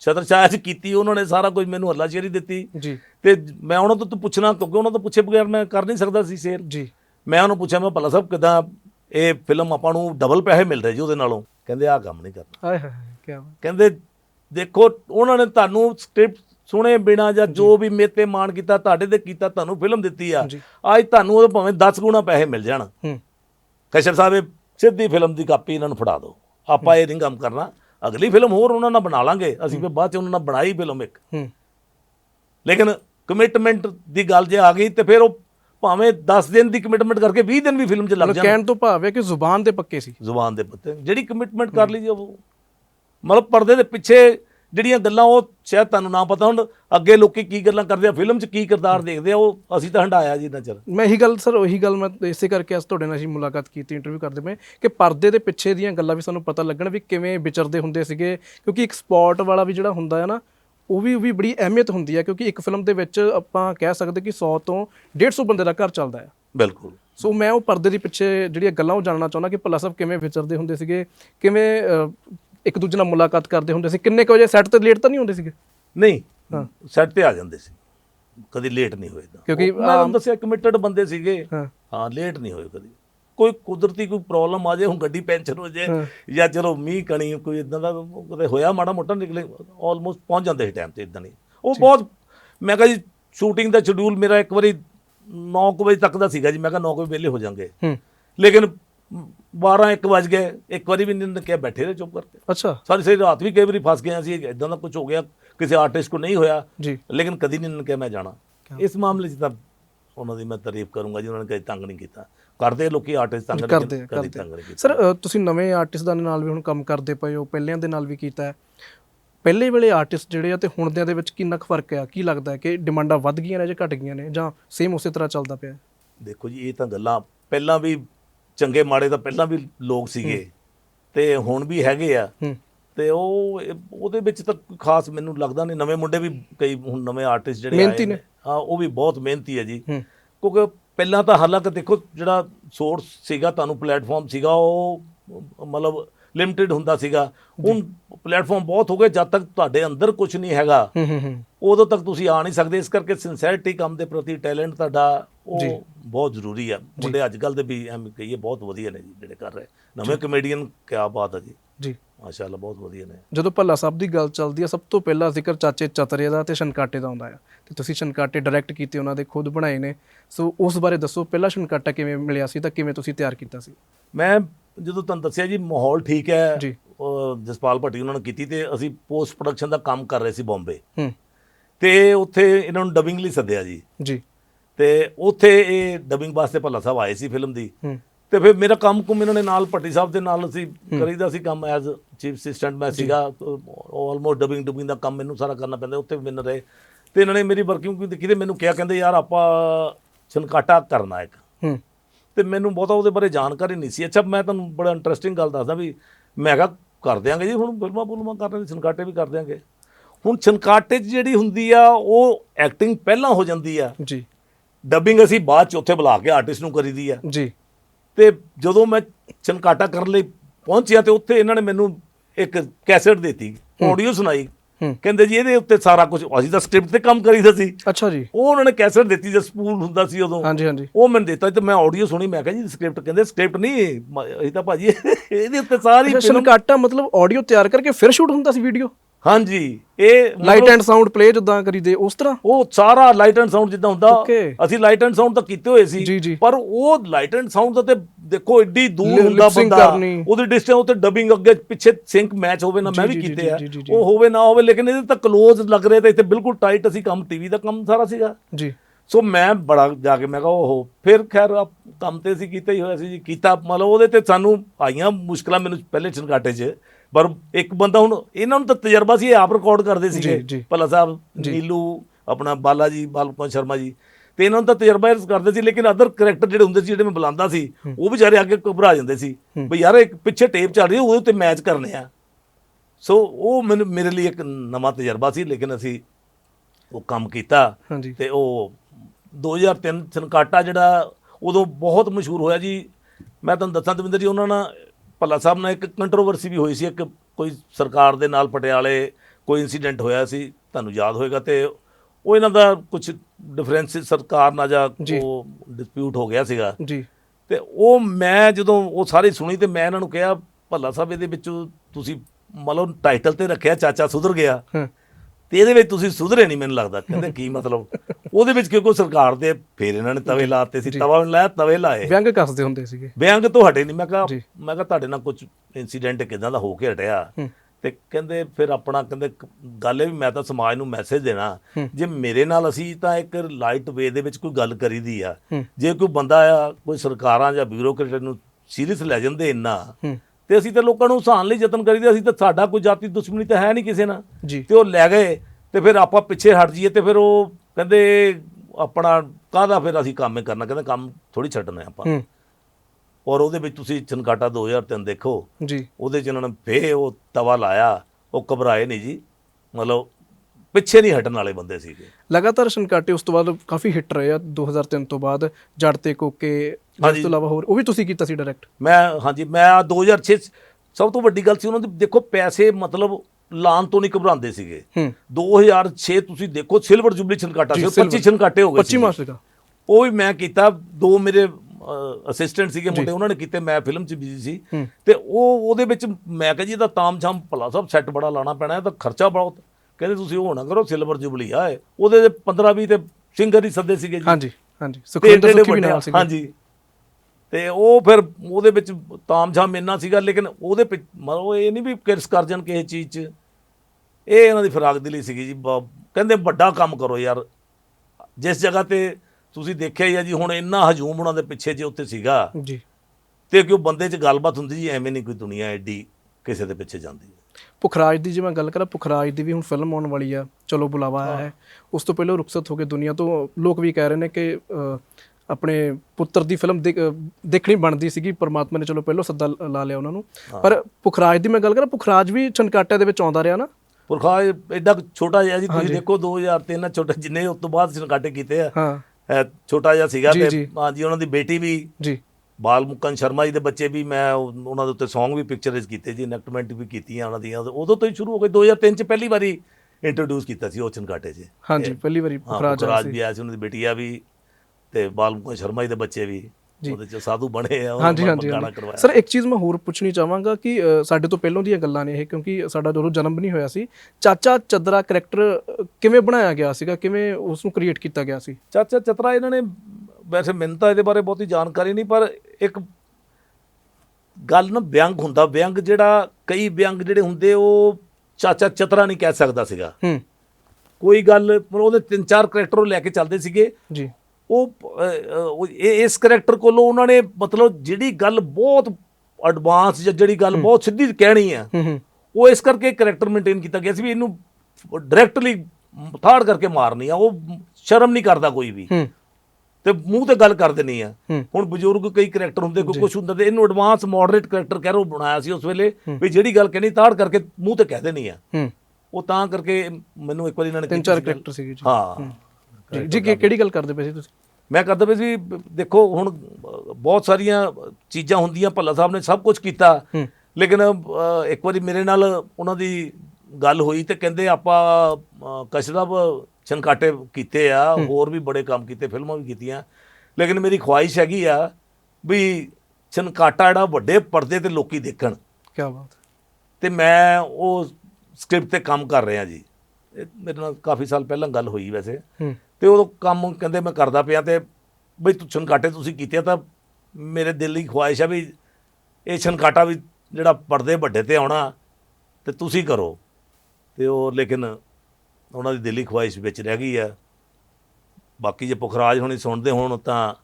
ਛਤਰ ਛਾਇਆ ਚ ਕੀਤੀ ਉਹਨਾਂ ਨੇ ਸਾਰਾ ਕੁਝ ਮੈਨੂੰ ਹੱਲਾਸ਼ੇਰੀ ਦਿੱਤੀ। ਜੀ। ਤੇ ਮੈਂ ਉਹਨਾਂ ਤੋਂ ਤਾਂ ਪੁੱਛਣਾ ਕਿਉਂਕਿ ਉਹਨਾਂ ਤੋਂ ਪੁੱਛੇ ਬਗੈਰ ਮੈਂ ਕਰ ਨਹੀਂ ਸਕਦਾ ਸੀ ਸ਼ੇਅਰ। ਜੀ। ਮੈਂ ਉਹਨੂੰ ਪੁੱਛਿਆ ਮੈਂ ਭੱਲਾ ਸਾਹਿਬ ਕਿਦਾਂ ਇਹ ਫਿਲਮ ਆਪਾਂ ਨੂੰ ਡਬਲ ਪੈਸੇ ਮਿਲ ਰਹੇ ਜੀ ਉਹਦੇ ਨਾਲੋਂ। ਕਹਿੰਦੇ ਆਹ ਕੰਮ ਨਹੀਂ ਕਰਨਾ। ਹਾਏ ਹਾਏ ਕੀ ਬਾਤ। ਕਹਿੰਦੇ ਦੇਖੋ ਉਹਨਾਂ ਨੇ ਤੁਹਾਨੂੰ ਸਕ੍ਰਿਪਟ ਸੁਣੇ ਬਿਨਾ ਜਾਂ ਜੋ। ਵੀ ਮੇਤੇ ਮਾਣ ਕੀਤਾ ਤੁਹਾਡੇ ਤੇ ਕੀਤਾ ਤੁਹਾਨੂੰ ਫਿਲਮ ਦਿੱਤੀ ਆ। ਅੱਜ ਤੁਹਾਨੂੰ ਉਹਦੇ ਭਾਵੇਂ 10 ਗੁਣਾ ਪੈਸੇ ਮਿਲ ਜਾਣ। ਹੂੰ। ਕਸ਼ਰ ਸਾਹਿਬ ਇਹ ਸਿੱਧੀ ਫਿਲਮ ਦੀ ਕਾਪੀ ਇਹਨਾਂ ਨੂੰ ਫੜਾ ਦਿਓ। ਆਪਾਂ ਇਹ ਨਹੀਂ ਕੰਮ ਕਰਨਾ। ਅਗਲੀ ਫਿਲਮ ਹੋਰ ਉਹਨਾਂ ਨਾਲ ਬਣਾ ਲਾਂਗੇ ਅਸੀਂ ਫਿਰ ਬਾਅਦ ਚ ਉਹਨਾਂ ਨਾਲ ਬਣਾਈ ਫਿਲਮ ਇੱਕ। ਲੇਕਿਨ ਕਮਿਟਮੈਂਟ ਦੀ ਗੱਲ ਜੇ ਆ ਗਈ ਤੇ ਫਿਰ ਉਹ ਭਾਵੇਂ 10 ਦਿਨ ਦੀ ਕਮਿਟਮੈਂਟ ਕਰਕੇ 20 ਦਿਨ ਵੀ ਫਿਲਮ 'ਚ ਲੱਗ ਜਾਣ। ਕਹਿਣ ਤੋਂ ਭਾਵ ਹੈ ਕਿ ਜ਼ੁਬਾਨ ਦੇ ਪੱਕੇ ਸੀ। ਜ਼ੁਬਾਨ ਦੇ ਪੱਤੇ। ਜਿਹੜੀ ਕਮਿਟਮੈਂਟ ਕਰ ਲਈ ਜੀ ਉਹ। ਮਤਲਬ ਪਰਦੇ ਦੇ ਪਿੱਛੇ ਜਿਹੜੀਆਂ ਗੱਲਾਂ ਉਹ ਸ਼ਾਇਦ ਤੁਹਾਨੂੰ ਨਾ ਪਤਾ ਹੁਣ ਅੱਗੇ ਲੋਕੀ ਕੀ ਗੱਲਾਂ ਕਰਦੇ ਆ ਫਿਲਮ 'ਚ ਕੀ ਕਿਰਦਾਰ ਦੇਖਦੇ ਆ ਉਹ ਅਸੀਂ ਤਾਂ ਹੰਡਾਇਆ ਜੀ ਇੰਨਾ ਚਿਰ ਮੈਂ ਇਹੀ ਗੱਲ ਸਰ ਉਹੀ ਗੱਲ ਮੈਂ ਇਸੇ ਕਰਕੇ ਅੱਜ ਤੁਹਾਡੇ ਨਾਲ ਅਸੀਂ ਮੁਲਾਕਾਤ ਕੀਤੀ ਇੰਟਰਵਿਊ ਕਰਦੇ ਪਏ ਕਿ ਪਰਦੇ ਦੇ ਪਿੱਛੇ ਦੀਆਂ ਗੱਲਾਂ ਵੀ ਸਾਨੂੰ ਪਤਾ ਲੱਗਣ ਵੀ ਕਿਵੇਂ ਵਿਚਰਦੇ ਹੁੰਦੇ ਸੀਗੇ ਕਿਉਂਕਿ ਇੱਕ ਸਪੌਟ ਵਾਲਾ ਵੀ ਜਿਹੜਾ ਹੁੰਦਾ ਹੈ ਨਾ ਉਹ ਵੀ ਉਹ ਵੀ ਬੜੀ ਅਹਿਮੀਅਤ ਹੁੰਦੀ ਹੈ ਕਿਉਂਕਿ ਇੱਕ ਫਿਲਮ ਦੇ ਵਿੱਚ ਆਪਾਂ ਕਹਿ ਸਕਦੇ ਕਿ 100 ਤੋਂ 150 ਬੰਦੇ ਦਾ ਘਰ ਚੱਲਦਾ ਹੈ ਬਿਲਕੁਲ। ਸੋ ਮੈਂ ਉਹ ਪਰਦੇ ਦੇ ਪਿੱਛੇ ਜਿਹੜੀਆਂ ਗੱਲਾਂ ਉਹ ਜਾਣਨਾ ਚਾਹੁੰਦਾ ਕਿ ਸਾਹਿਬ ਕਿਵੇਂ ਵਿਚਰਦੇ ਹੁੰਦੇ ਸੀਗੇ ਕਿਵੇਂ ਇੱਕ ਦੂਜੇ ਨਾਲ ਮੁਲਾਕਾਤ ਕਰਦੇ ਹੁੰਦੇ ਸੀ। ਕਿੰਨੇ ਕੁ ਵਜੇ ਸੈੱਟ ਤੇ ਲੇਟ ਤਾਂ ਨਹੀਂ ਹੁੰਦੇ ਸੀਗੇ? ਨਹੀਂ ਸੈੱਟ ਤੇ ਆ ਜਾਂਦੇ ਸੀ। ਕਦੀ ਲੇਟ ਨਹੀਂ ਹੋਏ ਤਾਂ। ਕਿਉਂਕਿ ਮੈਂ ਤੁਹਾਨੂੰ ਦੱਸਿਆ ਕਮਿਟਡ ਬੰਦੇ ਸੀਗੇ। ਹਾਂ। ਹਾਂ ਲੇਟ ਨਹੀਂ ਹੋਏ ਕਦੀ। ਕੋਈ ਕੁਦਰਤੀ ਕੋਈ ਪ੍ਰੋਬਲਮ ਆ ਜਾਏ ਹੁਣ ਗੱਡੀ ਪੈਂਚਰ ਹੋ ਜਾਏ ਹਾਂ। ਜਾਂ ਚਲੋ ਮੀਂਹ ਕਣੀ ਕੋਈ ਇਦਾਂ ਦਾ ਕਦੇ ਹੋਇਆ ਮਾੜਾ ਮੋਟਾ ਨਿਕਲੇ ਆਲਮੋਸਟ ਪਹੁੰਚ ਜਾਂਦੇ ਸੀ ਟਾਈਮ ਤੇ ਇਦਾਂ ਨਹੀਂ। ਉਹ ਬਹੁਤ ਮੈਂ ਕਿਹਾ ਜੀ ਸ਼ੂਟਿੰਗ ਦਾ ਸ਼ਡਿਊਲ ਮੇਰਾ ਇੱਕ ਵਾਰੀ 9 ਵਜੇ ਤੱਕ ਦਾ ਸੀਗਾ ਜੀ। ਮੈਂ ਕਿਹਾ 9 ਵਜੇ ਵਿਹਲੇ ਹੋ ਜਾਾਂਗੇ। ਹੂੰ। ਲੇਕਿਨ 12 1 ਵਜ ਗਏ ਇੱਕ ਵਾਰੀ ਵੀ ਨਹੀਂ ਕਿਹਾ ਬੈਠੇ ਰਹੇ ਚੁੱਪ ਕਰਕੇ। ਅੱਛਾ। ਸਾਰੀ ਸਾਰੀ ਰਾਤ ਵੀ ਕਈ ਵਾਰੀ ਫਸ ਗਏ ਅਸੀਂ ਇਦਾਂ ਦਾ ਕੁਝ ਹੋ ਗਿਆ ਕਿਸੇ ਆਰਟਿਸਟ ਕੋ ਨਹੀਂ ਹੋਇਆ। ਜੀ। ਲੇਕਿਨ ਕਦੀ ਨਹੀਂ ਕਿਹਾ ਮੈਂ ਜਾਣਾ। ਇਸ ਮਾਮਲੇ 'ਚ ਤਾਂ ਉਹਨਾਂ ਦੀ ਮੈਂ ਤਾਰੀਫ ਕਰੂੰਗਾ ਜੀ ਉਹਨਾਂ ਨੇ ਕਦੇ ਤੰਗ ਨਹੀਂ ਕੀਤਾ। ਕਰਦੇ ਲੋਕੀ ਆਰਟਿਸਟ ਤੰਗ ਕਰਦੇ ਕਦੇ ਤੰਗ ਨਹੀਂ ਕੀਤਾ। ਸਰ ਤੁਸੀਂ ਨਵੇਂ ਆਰਟਿਸਟਾਂ ਦੇ ਨਾਲ ਵੀ ਹੁਣ ਕੰਮ ਕਰਦੇ ਪਏ ਹੋ ਪਹਿਲਿਆਂ ਦੇ ਨਾਲ ਵੀ ਕੀਤਾ ਹੈ। ਪਹਿਲੇ ਵੇਲੇ ਆਰਟਿਸਟ ਜਿਹੜੇ ਆ ਤੇ ਹੁਣ ਦੇ ਵਿੱਚ ਕਿੰਨਾ ਕੁ ਫ਼ਰਕ ਆ? ਕੀ ਲੱਗਦਾ ਹੈ ਕਿ ਡਿਮਾਂਡਾਂ ਵੱਧ ਗਈਆਂ ਨੇ ਜਾਂ ਘਟ ਗਈਆਂ ਨੇ ਜਾਂ ਸੇਮ ਉਸੇ ਤਰ੍ਹਾਂ ਚੱਲਦਾ ਪਿਆ? ਦੇਖੋ ਜੀ ਇਹ ਤਾਂ ਗੱਲਾਂ ਪਹਿਲਾਂ ਵੀ ਚੰਗੇ ਮਾੜੇ ਤਾਂ ਪਹਿਲਾਂ ਵੀ ਲੋਕ ਸੀਗੇ ਤੇ ਹੁਣ ਵੀ ਹੈਗੇ ਆ। ਤੇ ਉਹ ਉਹਦੇ ਵਿੱਚ ਤਾਂ ਖਾਸ ਮੈਨੂੰ ਲੱਗਦਾ ਨਹੀਂ ਨਵੇਂ ਮੁੰਡੇ ਵੀ ਕਈ ਹੁਣ ਨਵੇਂ ਆਰਟਿਸਟ ਜਿਹੜੇ ਮਿਹਨਤੀ ਨੇ। ਹਾਂ ਉਹ ਵੀ ਬਹੁਤ ਮਿਹਨਤੀ ਹੈ ਜੀ। ਕਿਉਂਕਿ ਪਹਿਲਾਂ ਤਾਂ ਹਾਲਾਂਕਿ ਦੇਖੋ ਜਿਹੜਾ ਸੋਰਸ ਸੀਗਾ ਤੁਹਾਨੂੰ ਪਲੇਟਫਾਰਮ ਸੀਗਾ ਉਹ ਮਤਲਬ ਲਿਮਟਿਡ ਹੁੰਦਾ ਸੀਗਾ। ਹੁਣ ਪਲੇਟਫਾਰਮ ਬਹੁਤ ਹੋ ਗਏ ਜਦ ਤੱਕ ਤੁਹਾਡੇ ਅੰਦਰ ਕੁਝ ਨਹੀਂ ਹੈਗਾ ਉਦੋਂ ਤੱਕ ਤੁਸੀਂ ਆ ਨਹੀਂ ਸਕਦੇ। ਇਸ ਕਰਕੇ ਸਿੰਸੈਰਿਟੀ ਕੰਮ ਦੇ ਪ੍ਰਤੀ ਟੈਲੈਂਟ ਤੁਹਾਡਾ। ਉਹ ਬਹੁਤ ਜ਼ਰੂਰੀ ਆ। ਮੁੰਡੇ ਅੱਜ ਕੱਲ ਦੇ ਵੀ ਐਵੇਂ ਕਹੀਏ ਬਹੁਤ ਵਧੀਆ ਨੇ ਜੀ ਜਿਹੜੇ ਕਰ ਰਹੇ। ਨਵੇਂ ਕਮੇਡੀਅਨ ਕਿਆ ਬਾਤ ਹੈ ਜੀ। ਜੀ। ਮਾਸ਼ਾਅੱਲਾ ਬਹੁਤ ਵਧੀਆ ਨੇ। ਜਦੋਂ ਭੱਲਾ ਸਾਹਿਬ ਦੀ ਗੱਲ ਚੱਲਦੀ ਹੈ ਸਭ ਤੋਂ ਪਹਿਲਾਂ ਜ਼ਿਕਰ ਚਾਚੇ ਚਤਰੇ ਦਾ ਤੇ ਸ਼ਨਕਾਟੇ ਦਾ ਆਉਂਦਾ ਆ। ਤੇ ਤੁਸੀਂ ਸ਼ਨਕਾਟੇ ਡਾਇਰੈਕਟ ਕੀਤੇ ਉਹਨਾਂ ਦੇ ਖੁਦ ਬਣਾਏ ਨੇ। ਸੋ ਉਸ ਬਾਰੇ ਦੱਸੋ ਪਹਿਲਾ ਸ਼ਨਕਾਟਾ ਕਿਵੇਂ ਮਿਲਿਆ ਸੀ ਤਾਂ ਕਿਵੇਂ ਤੁਸੀਂ ਤਿਆਰ ਕੀਤਾ ਸੀ? ਮੈਂ ਜਦੋਂ ਤੁਹਾਨੂੰ ਦੱਸਿਆ ਜੀ ਮਾਹੌਲ ਠੀਕ ਹੈ ਜੀ। ਉਹ ਜਸਪਾਲ ਭੱਟੀ ਉਹਨਾਂ ਨੇ ਕੀਤੀ ਤੇ ਅਸੀਂ ਪੋਸਟ ਪ੍ਰੋਡਕਸ਼ਨ ਦਾ ਕੰਮ ਕਰ ਰਹੇ ਸੀ ਬੰਬੇ ਹੂੰ। ਤੇ ਉੱਥੇ ਇਹਨਾਂ ਨੂੰ ਡਬਿੰਗ ਲਈ ਸੱਦਿਆ ਜੀ। ਜੀ। ਤੇ ਉੱਥੇ ਇਹ ਡਬਿੰਗ ਵਾਸਤੇ ਭੱਲਾ ਸਾਹਿਬ ਆਏ ਸੀ ਫਿਲਮ ਦੀ। ਤੇ ਫਿਰ ਮੇਰਾ ਕੰਮ ਕੁਮ ਇਹਨਾਂ ਨੇ ਨਾਲ ਭੱਟੀ ਸਾਹਿਬ ਦੇ ਨਾਲ ਅਸੀਂ ਕਰੀਦਾ ਸੀ ਕੰਮ ਐਜ਼ ਚੀਫ ਅਸਿਸਟੈਂਟ ਮੈਂ ਸੀਗਾ ਆਲਮੋਸਟ ਡਬਿੰਗ ਡੁਬਿੰਗ ਦਾ ਕੰਮ ਮੈਨੂੰ ਸਾਰਾ ਕਰਨਾ ਪੈਂਦਾ ਉੱਥੇ ਵੀ ਮੈਨੂੰ ਰਹੇ। ਤੇ ਇਹਨਾਂ ਨੇ ਮੇਰੀ ਵਰਕਿੰਗ ਦੇਖੀ ਤੇ ਮੈਨੂੰ ਕਿਹਾ ਕਹਿੰਦੇ ਯਾਰ ਆਪਾਂ ਛਨਕਾਟਾ ਕਰਨਾ ਇੱਕ। ਤੇ ਮੈਨੂੰ ਬਹੁਤਾ ਉਹਦੇ ਬਾਰੇ ਜਾਣਕਾਰੀ ਨਹੀਂ ਸੀ। ਅੱਛਾ ਮੈਂ ਤੁਹਾਨੂੰ ਬੜਾ ਇੰਟਰਸਟਿੰਗ ਗੱਲ ਦੱਸਦਾ ਵੀ ਮੈਂ ਕਿਹਾ ਕਰ ਦਿਆਂਗੇ ਜੀ ਹੁਣ ਫਿਲਮਾਂ ਫੁਲਮਾਂ ਕਰ ਰਹੇ ਛਨਕਾਟੇ ਵੀ ਕਰ ਦਿਆਂਗੇ। ਹੁਣ ਛਨਕਾਟੇ 'ਚ ਜਿਹੜੀ ਹੁੰਦੀ ਆ ਉਹ ਐਕਟਿੰਗ ਪਹਿਲਾਂ ਹੋ ਜਾਂਦੀ ਆ। ਜੀ। ਡਬਿੰਗ ਅਸੀਂ ਬਾਅਦ ਚ ਉੱਥੇ ਬੁਲਾ ਕੇ ਆਰਟਿਸਟ ਨੂੰ ਕਰੀਦੀ ਆ। ਜੀ। ਤੇ ਜਦੋਂ ਮੈਂ ਚਨਕਾਟਾ ਕਰਨ ਲਈ ਪਹੁੰਚਿਆ ਤੇ ਉੱਥੇ ਇਹਨਾਂ ਨੇ ਮੈਨੂੰ ਇੱਕ ਕੈਸੇਟ ਦਿੱਤੀ ਆਡੀਓ ਸੁਣਾਈ। ਕਹਿੰਦੇ ਜੀ ਇਹਦੇ ਉੱਤੇ ਸਾਰਾ ਕੁਝ ਅਸੀਂ ਤਾਂ ਸਕ੍ਰਿਪਟ ਤੇ ਕੰਮ ਕਰੀਦਾ ਸੀ। ਅੱਛਾ ਜੀ। ਉਹ ਉਹਨਾਂ ਨੇ ਕੈਸੇਟ ਦਿੱਤੀ ਜਿਸ ਸਪੂਲ ਹੁੰਦਾ ਸੀ ਉਦੋਂ। ਹਾਂਜੀ ਹਾਂਜੀ। ਉਹ ਮੈਨੂੰ ਦਿੱਤਾ ਤੇ ਮੈਂ ਆਡੀਓ ਸੁਣੀ ਮੈਂ ਕਿਹਾ ਜੀ ਸਕ੍ਰਿਪਟ ਕਹਿੰਦੇ ਸਕ੍ਰਿਪਟ ਨਹੀਂ ਅਸੀਂ ਤਾਂ ਭਾਜੀ ਇਹਦੇ ਉੱਤੇ ਸਾਰੀ ਫਿਲਮ ਸ਼ਨਕਾਟਾ ਮਤਲਬ ਆਡੀਓ ਤਿਆਰ ਕਰਕੇ ਫਿਰ ਸ਼ੂਟ ਹੁੰਦਾ ਸੀ ਵੀਡੀਓ ਹਾਂਜੀ ਇਹ ਲਾਈਟ ਐਂਡ ਸਾਊਂਡ ਪਲੇ ਜਿੱਦਾਂ ਕਰੀਦੇ ਉਸ ਤਰ੍ਹਾਂ ਉਹ ਸਾਰਾ ਲਾਈਟ ਐਂਡ ਸਾਊਂਡ ਜਿੱਦਾਂ ਹੁੰਦਾ. ਅਸੀਂ ਲਾਈਟ ਐਂਡ ਸਾਊਂਡ ਤਾਂ ਕੀਤੇ ਹੋਏ ਸੀ। ਪਰ ਉਹ ਲਾਈਟ ਐਂਡ ਸਾਊਂਡ ਦਾ ਤੇ ਦੇਖੋ ਏਡੀ ਦੂਰ ਹੁੰਦਾ ਬੰਦਾ। ਉਹਦੀ ਡਿਸਟੈਂਸ ਉੱਤੇ ਡਬਿੰਗ ਅੱਗੇ ਪਿੱਛੇ ਸਿੰਕ ਮੈਚ ਹੋਵੇ ਨਾ ਮੈਂ ਵੀ ਕੀਤੇ ਆ। ਉਹ ਹੋਵੇ ਨਾ ਹੋਵੇ ਲੇਕਿਨ ਇਹਦੇ ਤਾਂ ক্লোਜ਼ ਲੱਗ ਰਹੇ ਤੇ ਇੱਥੇ ਬਿਲਕੁਲ ਟਾਈਟ ਅਸੀਂ ਕੰਮ ਟੀਵੀ ਦਾ ਕੰਮ ਸਾਰਾ ਸੀਗਾ ਜੀ ਸੋ ਮੈਂ ਬੜਾ ਜਾ ਕੇ ਮੈਂ ਕਿਹਾ ਉਹ ਫਿਰ ਖੈਰ ਆਪ ਕੰਮ ਤੇ ਅਸੀਂ ਕੀਤਾ ਹੀ ਹੋਇਆ ਸੀ ਜੀ ਕੀਤਾ ਮਤਲਬ ਉਹਦੇ ਤੇ ਸਾਨੂੰ ਆਈਆਂ ਮੁਸ਼ਕਲਾਂ ਮੈਨੂੰ ਪਹਿਲੇ ਛਨਕਾਟੇ 'ਚ ਪਰ ਇੱਕ ਬੰਦਾ ਹੁਣ ਇਹਨਾਂ ਨੂੰ ਤਾਂ ਤਜਰਬਾ ਸੀ ਇਹ ਆਪ ਰਿਕਾਰਡ ਕਰਦੇ ਸੀਗੇ। ਭੱਲਾ ਸਾਹਿਬ ਨੀਲੂ ਆਪਣਾ ਬਾਲਾ ਜੀ ਬਾਲਕੋਨ ਸ਼ਰਮਾ ਜੀ। ਤੇ ਇਹਨਾਂ ਨੂੰ ਤਾਂ ਤਜਰਬਾ ਇਸ ਕਰਦੇ ਸੀ ਲੇਕਿਨ ਅਦਰ ਕਰੈਕਟਰ ਜਿਹੜੇ ਹੁੰਦੇ ਸੀ ਜਿਹੜੇ ਮੈਂ ਬੁਲਾਉਂਦਾ ਸੀ ਉਹ ਵਿਚਾਰੇ ਅੱਗੇ ਘਬਰਾ ਜਾਂਦੇ ਸੀ। ਵੀ ਯਾਰ ਇੱਕ ਪਿੱਛੇ ਟੇਪ ਚੱਲ ਰਹੀ ਉਹਦੇ ਉੱਤੇ ਮੈਚ ਕਰਨੇ ਆ। ਸੋ ਉਹ ਮੈਨੂੰ ਮੇਰੇ ਲਈ ਇੱਕ ਨਵਾਂ ਤਜਰਬਾ ਸੀ ਲੇਕਿਨ ਅਸੀਂ ਉਹ ਕੰਮ ਕੀਤਾ। ਤੇ ਉਹ 2003 ਸਨਕਾਟਾ ਜਿਹੜਾ ਉਦੋਂ ਬਹੁਤ ਮਸ਼ਹੂਰ ਹੋਇਆ ਜੀ। ਮੈਂ ਤੁਹਾਨੂੰ ਦੱਸਾਂ ਦਵਿੰਦਰ ਜੀ ਉਹਨਾਂ ਨਾਲ ਭੱਲਾ ਸਾਹਿਬ ਨਾਲ ਇੱਕ ਕੰਟਰੋਵਰਸੀ ਵੀ ਹੋਈ ਸੀ ਇੱਕ ਕੋਈ ਸਰਕਾਰ ਦੇ ਨਾਲ ਪਟਿਆਲੇ ਕੋਈ ਇਨਸੀਡੈਂਟ ਹੋਇਆ ਸੀ ਤੁਹਾਨੂੰ ਯਾਦ ਹੋਏਗਾ ਤੇ ਉਹ ਇਹਨਾਂ ਦਾ ਕੁਝ ਡਿਫਰੈਂਸ ਸਰਕਾਰ ਨਾਲ ਜਾਂ। ਉਹ ਡਿਸਪਿਊਟ ਹੋ ਗਿਆ ਸੀਗਾ। ਜੀ। ਤੇ ਉਹ ਮੈਂ ਜਦੋਂ ਉਹ ਸਾਰੀ ਸੁਣੀ ਤੇ ਮੈਂ ਇਹਨਾਂ ਨੂੰ ਕਿਹਾ ਭੱਲਾ ਸਾਹਿਬ ਇਹਦੇ ਵਿੱਚ ਤੁਸੀਂ ਮਤਲਬ ਟਾਈਟਲ ਤੇ ਰੱਖਿਆ ਚਾਚਾ ਸੁਧਰ ਗਿਆ। ਹਾਂ। ਤੇ ਇਹਦੇ ਵਿੱਚ ਤੁਸੀਂ ਸੁਧਰੇ ਨਹੀਂ ਮੈਨੂੰ ਲੱਗਦਾ। ਕਹਿੰਦੇ ਕੀ ਮਤਲਬ? ਉਹਦੇ ਵਿੱਚ ਕਿਉਂਕਿ ਸਰਕਾਰ ਦੇ ਫੇਰ ਇਹਨਾਂ ਨੇ ਤਵੇ ਲਾਤੇ ਸੀ ਤਵਾ ਲਾਇਆ ਤਵੇ ਲਾਏ। ਵਿਅੰਗ ਕੱਸਦੇ ਹੁੰਦੇ ਸੀਗੇ। ਬਿਆੰਗ ਤੁਹਾਡੇ ਨਹੀਂ। ਮੈਂ ਕਿਹਾ। ਮੈਂ ਕਿਹਾ ਤੁਹਾਡੇ ਨਾਲ ਕੁਝ ਇਨਸੀਡੈਂਟ ਕਿਦਾਂ ਦਾ ਹੋ ਕੇ ਹਟਿਆ। ਤੇ ਕਹਿੰਦੇ ਫਿਰ ਆਪਣਾ ਕਹਿੰਦੇ ਗੱਲ ਇਹ ਵੀ ਮੈਂ ਤਾਂ ਸਮਾਜ ਨੂੰ ਮੈਸੇਜ ਦੇਣਾ। ਜੇ ਮੇਰੇ ਨਾਲ ਅਸੀਂ ਤਾਂ ਇੱਕ ਲਾਈਟ ਵੇ ਦੇ ਵਿੱਚ ਕੋਈ ਗੱਲ ਕਰੀਦੀ ਆ। ਜੇ ਕੋਈ ਬੰਦਾ ਆ ਕੋਈ ਸਰਕਾਰਾਂ ਜਾਂ ਬਿਊਰੋਕਰੇਟ ਨੂੰ ਸੀਰੀਅਸ ਲੈ ਜਾਂਦੇ ਇੰਨਾ ਤੇ ਅਸੀਂ ਤਾਂ ਲੋਕਾਂ ਨੂੰ ਹਸਾਉਣ ਲਈ ਯਤਨ ਕਰੀਦੇ ਅਸੀਂ ਤਾਂ ਸਾਡਾ ਕੋਈ ਜਾਤੀ ਦੁਸ਼ਮਣੀ ਤਾਂ ਹੈ ਨਹੀਂ ਕਿਸੇ ਨਾਲ। ਜੀ। ਤੇ ਉਹ ਲੈ ਗਏ ਤੇ ਫਿਰ ਆਪਾਂ ਪਿੱਛੇ ਹਟ ਜਾਈਏ ਤੇ ਫਿਰ ਉਹ ਕਹਿੰਦੇ ਆਪਣਾ ਕਾਹਦਾ ਫਿਰ ਅਸੀਂ ਕੰਮ ਹੀ ਕਰਨਾ ਕਹਿੰਦੇ ਕੰਮ ਥੋੜੀ ਛੱਡਣਾ ਆਪਾਂ। ਔਰ ਉਹਦੇ ਵਿੱਚ ਤੁਸੀਂ ਚਨਕਾਟਾ 2003 ਦੇਖੋ। ਜੀ। ਉਹਦੇ ਚ ਇਹਨਾਂ ਨੇ ਫੇ ਉਹ ਤਵਾ ਲਾਇਆ ਉਹ ਘਬਰਾਏ ਨਹੀਂ ਜੀ। ਮਤਲਬ ਪਿੱਛੇ ਨਹੀਂ ਹਟਣ ਵਾਲੇ ਬੰਦੇ ਸੀਗੇ। ਲਗਾਤਾਰ ਸ਼ਨਕਾਟੇ ਉਸ ਤੋਂ ਬਾਅਦ ਕਾਫੀ ਹਿੱਟ ਰਹੇ ਆ 2003 ਤੋਂ ਬਾਅਦ ਜੜ ਤੇ ਕੋਕੇ ਇਸ। ਤੋਂ ਇਲਾਵਾ ਹੋਰ ਉਹ ਵੀ ਤੁਸੀਂ ਕੀਤਾ ਸੀ ਡਾਇਰੈਕਟ ਮੈਂ ਹਾਂਜੀ ਮੈਂ ਆਹ 2006 ਚ- ਸਭ ਤੋਂ ਵੱਡੀ ਗੱਲ ਸੀ ਉਹਨਾਂ ਦੀ ਦੇਖੋ ਪੈਸੇ ਮਤਲਬ ਲਾਣ ਤੋਂ ਨਹੀਂ ਘਬਰਾਉਂਦੇ ਸੀਗੇ। ਹੂੰ। 2006 ਤੁਸੀਂ ਦੇਖੋ ਸਿਲਵਰ ਜੁਬਲੀ ਛਨਕਾਟਾ ਸੀ silver। 25 ਛਨਕਾਟੇ ਹੋ ਗਏ 25 ਮਾਰਚ ਦਾ ਉਹ ਵੀ ਮੈਂ ਕੀਤਾ ਦੋ ਮੇਰੇ ਅਸਿਸਟੈਂਟ ਸੀਗੇ ਮੁੰਡੇ ਉਹਨਾਂ ਨੇ ਕੀਤੇ ਮੈਂ ਫਿਲਮ 'ਚ ਬਿਜ਼ੀ ਸੀ। ਹੂੰ। ਤੇ ਉਹ ਉਹਦੇ ਵਿੱਚ ਮੈਂ ਕਿਹਾ ਜੀ ਇਹਦਾ ਤਾਮਝਾਮ ਭਲਾ ਸਾਹਿਬ ਸੈੱਟ ਬੜਾ ਲਾਣਾ ਪੈਣਾ ਇਹਦਾ ਖਰਚਾ ਬਹੁਤ ਕਹਿੰਦੇ ਤੁਸੀਂ ਉਹ ਨਾ ਕਰੋ ਸਿਲਵਰ ਜੁਬਲੀ ਆ। ਉਹਦੇ ਦੇ 15 20 ਤੇ ਸਿੰਗਰ ਹੀ ਸੱਦੇ ਸੀਗੇ ਜੀ। ਹਾਂਜੀ ਹਾਂਜੀ। ਸੁਖਵਿੰਦਰ ਸੁੱਖੀ ਵੀ ਨਾਲ ਸੀ ਹਾਂਜੀ। ਤੇ ਉਹ ਫਿਰ ਉਹਦੇ ਵਿੱਚ ਤਾਮਝਾਮ ਇੰਨਾ ਸੀਗਾ ਲੇਕਿਨ ਉਹਦੇ ਮਤਲਬ ਇਹ ਨਹੀਂ ਵੀ ਕਿਰਸ ਕਰ ਜਾਣ ਕਿਸੇ ਚੀਜ਼ 'ਚ। ਇਹ ਇਹਨਾਂ ਦੀ ਫਰਾਕ ਦਿਲੀ ਸੀਗੀ ਜੀ ਕਹਿੰਦੇ ਵੱਡਾ ਕੰਮ ਕਰੋ ਯਾਰ। ਜਿਸ ਜਗ੍ਹਾ ਤੇ ਤੁਸੀਂ ਦੇਖਿਆ ਹੀ ਆ ਜੀ ਹੁਣ ਇੰਨਾ ਹਜੂਮ ਉਹਨਾਂ ਦੇ ਪਿੱਛੇ ਜੇ ਉੱਤੇ ਸੀਗਾ। ਜੀ। ਤੇ ਕਿ ਉਹ ਬੰਦੇ 'ਚ ਗੱਲਬਾਤ ਹੁੰਦੀ ਜੀ ਐਵੇਂ ਨਹੀਂ ਕੋਈ ਦੁਨੀਆ ਐਡੀ ਕਿਸੇ ਦੇ ਪਿੱਛੇ ਜਾਂਦੀ। ਪੁਖਰਾਜ ਦੀ ਜੇ ਮੈਂ ਗੱਲ ਕਰਾਂ ਪੁਖਰਾਜ ਦੀ ਵੀ ਹੁਣ ਫਿਲਮ ਆਉਣ ਵਾਲੀ ਆ ਚਲੋ ਬੁਲਾਵਾ ਆਇਆ ਹੈ। ਉਸ ਤੋਂ ਪਹਿਲਾਂ ਰੁਖਸਤ ਹੋ ਗਏ ਦੁਨੀਆ ਤੋਂ ਲੋਕ ਵੀ ਕਹਿ ਰਹੇ ਨੇ ਕਿ ਆਪਣੇ ਪੁੱਤਰ ਦੀ ਫਿਲਮ ਦੇਖਣੀ ਬਣਦੀ ਸੀਗੀ ਪਰਮਾਤਮਾ ਨੇ ਚਲੋ ਪਹਿਲਾਂ ਸੱਦਾ ਲ- ਲਿਆ ਉਹਨਾਂ ਨੂੰ। ਪਰ ਪੁਖਰਾਜ ਦੀ ਮੈਂ ਗੱਲ ਕਰਾਂ ਪੁਖਰਾਜ ਵੀ ਛਨਕਾਟਿਆਂ ਦੇ ਵਿੱਚ ਆਉਂਦਾ ਰਿਹਾ ਨਾ। ਪੁਰਖਾ ਐਡਾ ਕੁ ਛੋਟਾ ਜਿਹਾ ਜੀ ਤੁਸੀਂ ਦੇਖੋ 2003 ਛੋਟੇ ਜਿੰਨੇ ਉਸ ਤੋਂ ਬਾਅਦ ਸਿਨਕਾਟੇ ਕੀਤੇ ਆ। ਹਾਂ। ਛੋਟਾ ਜਿਹਾ ਸੀਗਾ ਤੇ ਜੀ। ਹਾਂਜੀ ਉਹਨਾਂ ਦੀ ਬੇਟੀ ਵੀ ਜੀ। ਬਾਲ ਮੁਕਨ ਸ਼ਰਮਾ ਜੀ ਦੇ ਬੱਚੇ ਵੀ ਮੈਂ ਉਹ- ਉਹਨਾਂ ਦੇ ਉੱਤੇ Song ਵੀ ਪਿਕਚਰਾਈਜ਼ ਕੀਤੇ ਜੀ ਇਨੈਕਟਮੈਂਟ ਵੀ ਕੀਤੀਆਂ ਉਹਨਾਂ ਦੀਆਂ। ਉਦੋਂ ਤੋਂ ਹੀ ਸ਼ੁਰੂ ਹੋ ਗਏ। 2003 ਚ ਪਹਿਲੀ ਵਾਰੀ ਇੰਟਰੋਡਿਊਸ ਕੀਤਾ ਸੀ ਉਹ ਚਨਕਾਟੇ 'ਚ ਹਾਂਜੀ ਪਹਿਲੀ ਵਾਰੀ ਪੁਖਰਾਜ ਰਾਜ ਵੀ ਆਇਆ ਸੀ ਉਹਨਾਂ ਦੀ ਬੇਟੀਆ ਵੀ ਤੇ ਬਾਲ ਮੁਕਨ ਸ਼ਰਮਾ ਜੀ ਦੇ ਬੱਚੇ ਵੀ। ਜੀ। ਉਹਦੇ ਚ ਸਾਧੂ ਬਣੇ ਆ ਉਹਨਾਂ ਹਾਂਜੀ ਨੂੰ ਹਾਂਜੀ ਗਾਣਾ ਹਾਂਜੀ। ਕਰਵਾਇਆ। ਸਰ ਇੱਕ ਚੀਜ਼ ਮੈਂ ਹੋਰ ਪੁੱਛਣੀ ਚਾਹਾਂਗਾ ਕਿ ਸਾਡੇ ਤੋਂ ਪਹਿਲਾਂ ਦੀਆਂ ਗੱਲਾਂ ਨੇ ਇਹ ਕਿਉਂਕਿ ਸਾਡਾ ਜਦੋਂ ਜਨਮ ਨਹੀਂ ਹੋਇਆ ਸੀ ਚਾਚਾ ਚੱਦਰਾ ਕਰੈਕਟਰ ਕਿਵੇਂ ਬਣਾਇਆ ਗਿਆ ਸੀਗਾ? ਕਿਵੇਂ ਉਸ ਨੂੰ ਕ੍ਰੀਏਟ ਕੀਤਾ ਗਿਆ ਸੀ? ਚਾਚਾ ਚਤਰਾ ਇਹਨਾਂ ਨੇ ਵੈਸੇ ਮੈਨੂੰ ਤਾਂ ਇਹਦੇ ਬਾਰੇ ਬਹੁਤੀ ਜਾਣਕਾਰੀ ਨਹੀਂ ਪਰ ਇੱਕ ਗੱਲ ਨਾ ਵਿਅੰਗ ਹੁੰਦਾ ਵਿਅੰਗ ਜਿਹੜਾ ਕਈ ਵਿਅੰਗ ਜਿਹੜੇ ਹੁੰਦੇ ਉਹ ਚਾਚਾ ਚਤਰਾ ਨਹੀਂ ਕਹਿ ਸਕਦਾ ਸੀਗਾ। ਹੂੰ। ਕੋਈ ਗੱਲ ਪਰ ਉਹਦੇ ਤਿੰਨ ਚਾਰ ਕਰੈਕਟਰ ਲੈ ਕੇ ਚੱਲਦੇ ਸੀਗੇ। ਜੀ। ਉਹ ਇਸ ਕਰੈਕਟਰ ਕੋਲੋਂ ਉਹਨਾਂ ਨੇ ਮਤਲਬ ਜਿਹੜੀ ਗੱਲ ਬਹੁਤ ਐਡਵਾਂਸ ਜਾਂ ਜਿਹੜੀ ਗੱਲ ਬਹੁਤ ਸਿੱਧੀ ਕਹਿਣੀ ਆ ਉਹ ਇਸ ਕਰਕੇ ਕਰੈਕਟਰ ਮੇਨਟੇਨ ਕੀਤਾ ਗਿਆ ਸੀ ਵੀ ਇਹਨੂੰ ਡਾਇਰੈਕਟਲੀ ਥਾੜ ਕਰਕੇ ਮਾਰਨੀ ਆ ਉਹ ਸ਼ਰਮ ਨਹੀਂ ਕਰਦਾ ਕੋਈ ਵੀ। ਤੇ ਮੂੰਹ ਤੇ ਗੱਲ ਕਰ ਦੇਣੀ ਆ। ਹੁਣ ਬਜ਼ੁਰਗ ਕਈ ਕਰੈਕਟਰ ਹੁੰਦੇ ਕੋਈ ਕੁਝ ਹੁੰਦਾ ਤੇ ਇਹਨੂੰ ਐਡਵਾਂਸ ਮਾਡਰੇਟ ਕਰੈਕਟਰ ਕਹਿ ਰੋ ਬਣਾਇਆ ਸੀ ਉਸ ਵੇਲੇ ਵੀ ਜਿਹੜੀ ਗੱਲ ਕਹਿਣੀ ਤਾੜ ਕਰਕੇ ਮੂੰਹ ਤੇ ਕਹਿ ਦੇਣੀ ਆ। ਉਹ ਤਾਂ ਕਰਕੇ ਮੈਨੂੰ ਇੱਕ ਵਾਰੀ ਇਹਨਾਂ ਨੇ ਤਿੰਨ ਚਾਰ। ਕਰੈਕਟਰ ਸੀਗੇ ਜੀ। ਹਾਂ। ਜੀ ਕਿਹੜੀ ਗੱਲ ਕਰਦੇ ਪਏ ਸੀ ਤੁਸੀਂ? ਮੈਂ ਕਰਦਾ ਵੀ ਸੀ ਦੇਖੋ ਹੁਣ ਬਹੁਤ ਸਾਰੀਆਂ ਚੀਜ਼ਾਂ ਹੁੰਦੀਆਂ ਭੱਲਾ ਸਾਹਿਬ ਨੇ ਸਭ ਕੁਝ ਕੀਤਾ। ਲੇਕਿਨ ਇੱਕ ਵਾਰੀ ਮੇਰੇ ਨਾਲ ਉਹਨਾਂ ਦੀ ਗੱਲ ਹੋਈ ਤੇ ਕਹਿੰਦੇ ਆਪਾਂ ਅ, ਛਨਕਾਟੇ ਕੀਤੇ ਆ ਹੋਰ ਵੀ ਬੜੇ ਕੰਮ ਕੀਤੇ ਫਿਲਮਾਂ ਵੀ ਕੀਤੀਆਂ। ਲੇਕਿਨ ਮੇਰੀ ਖੁਆਇਸ਼ ਹੈਗੀ ਆ ਵੀ ਛਨਕਾਟਾ ਜਿਹੜਾ ਵੱਡੇ ਪਰਦੇ ਤੇ ਲੋਕੀ ਦੇਖਣ। ਕੀ ਬਾਤ। ਤੇ ਮੈਂ ਉਹ ਸਕ੍ਰਿਪਟ ਤੇ ਕੰਮ ਕਰ ਰਿਹਾ ਜੀ। ਇਹ ਮੇਰੇ ਨਾਲ ਕਾਫੀ ਸਾਲ ਪਹਿਲਾਂ ਗੱਲ ਹੋਈ ਵੈਸੇ। ਤੇ ਉਦੋਂ ਕੰਮ ਕਹਿੰਦੇ ਮੈਂ ਕਰਦਾ ਪਿਆ ਤੇ ਬਈ ਤੂੰ ਛਨਕਾਟੇ ਤੁਸੀਂ ਕੀਤੇ ਤਾਂ ਮੇਰੇ ਦਿਲ ਦੀ ਖੁਆਇਸ਼ ਆ ਵੀ ਇਹ ਛਨਕਾਟਾ ਵੀ ਜਿਹੜਾ ਪਰਦੇ ਵੱਡੇ ਤੇ ਆਉਣਾ ਤੇ ਤੁਸੀਂ ਕਰੋ। ਤੇ ਉਹ ਲੇਕਿਨ ਉਹਨਾਂ ਦੀ ਦਿਲੀ ਖੁਆਇਸ਼ ਵਿੱਚ ਰਹਿ ਗਈ ਆ। ਬਾਕੀ ਜੇ ਪੁਖਰਾਜ ਹੋਣੀ ਸੁਣਦੇ ਹੋਣ ਤਾਂ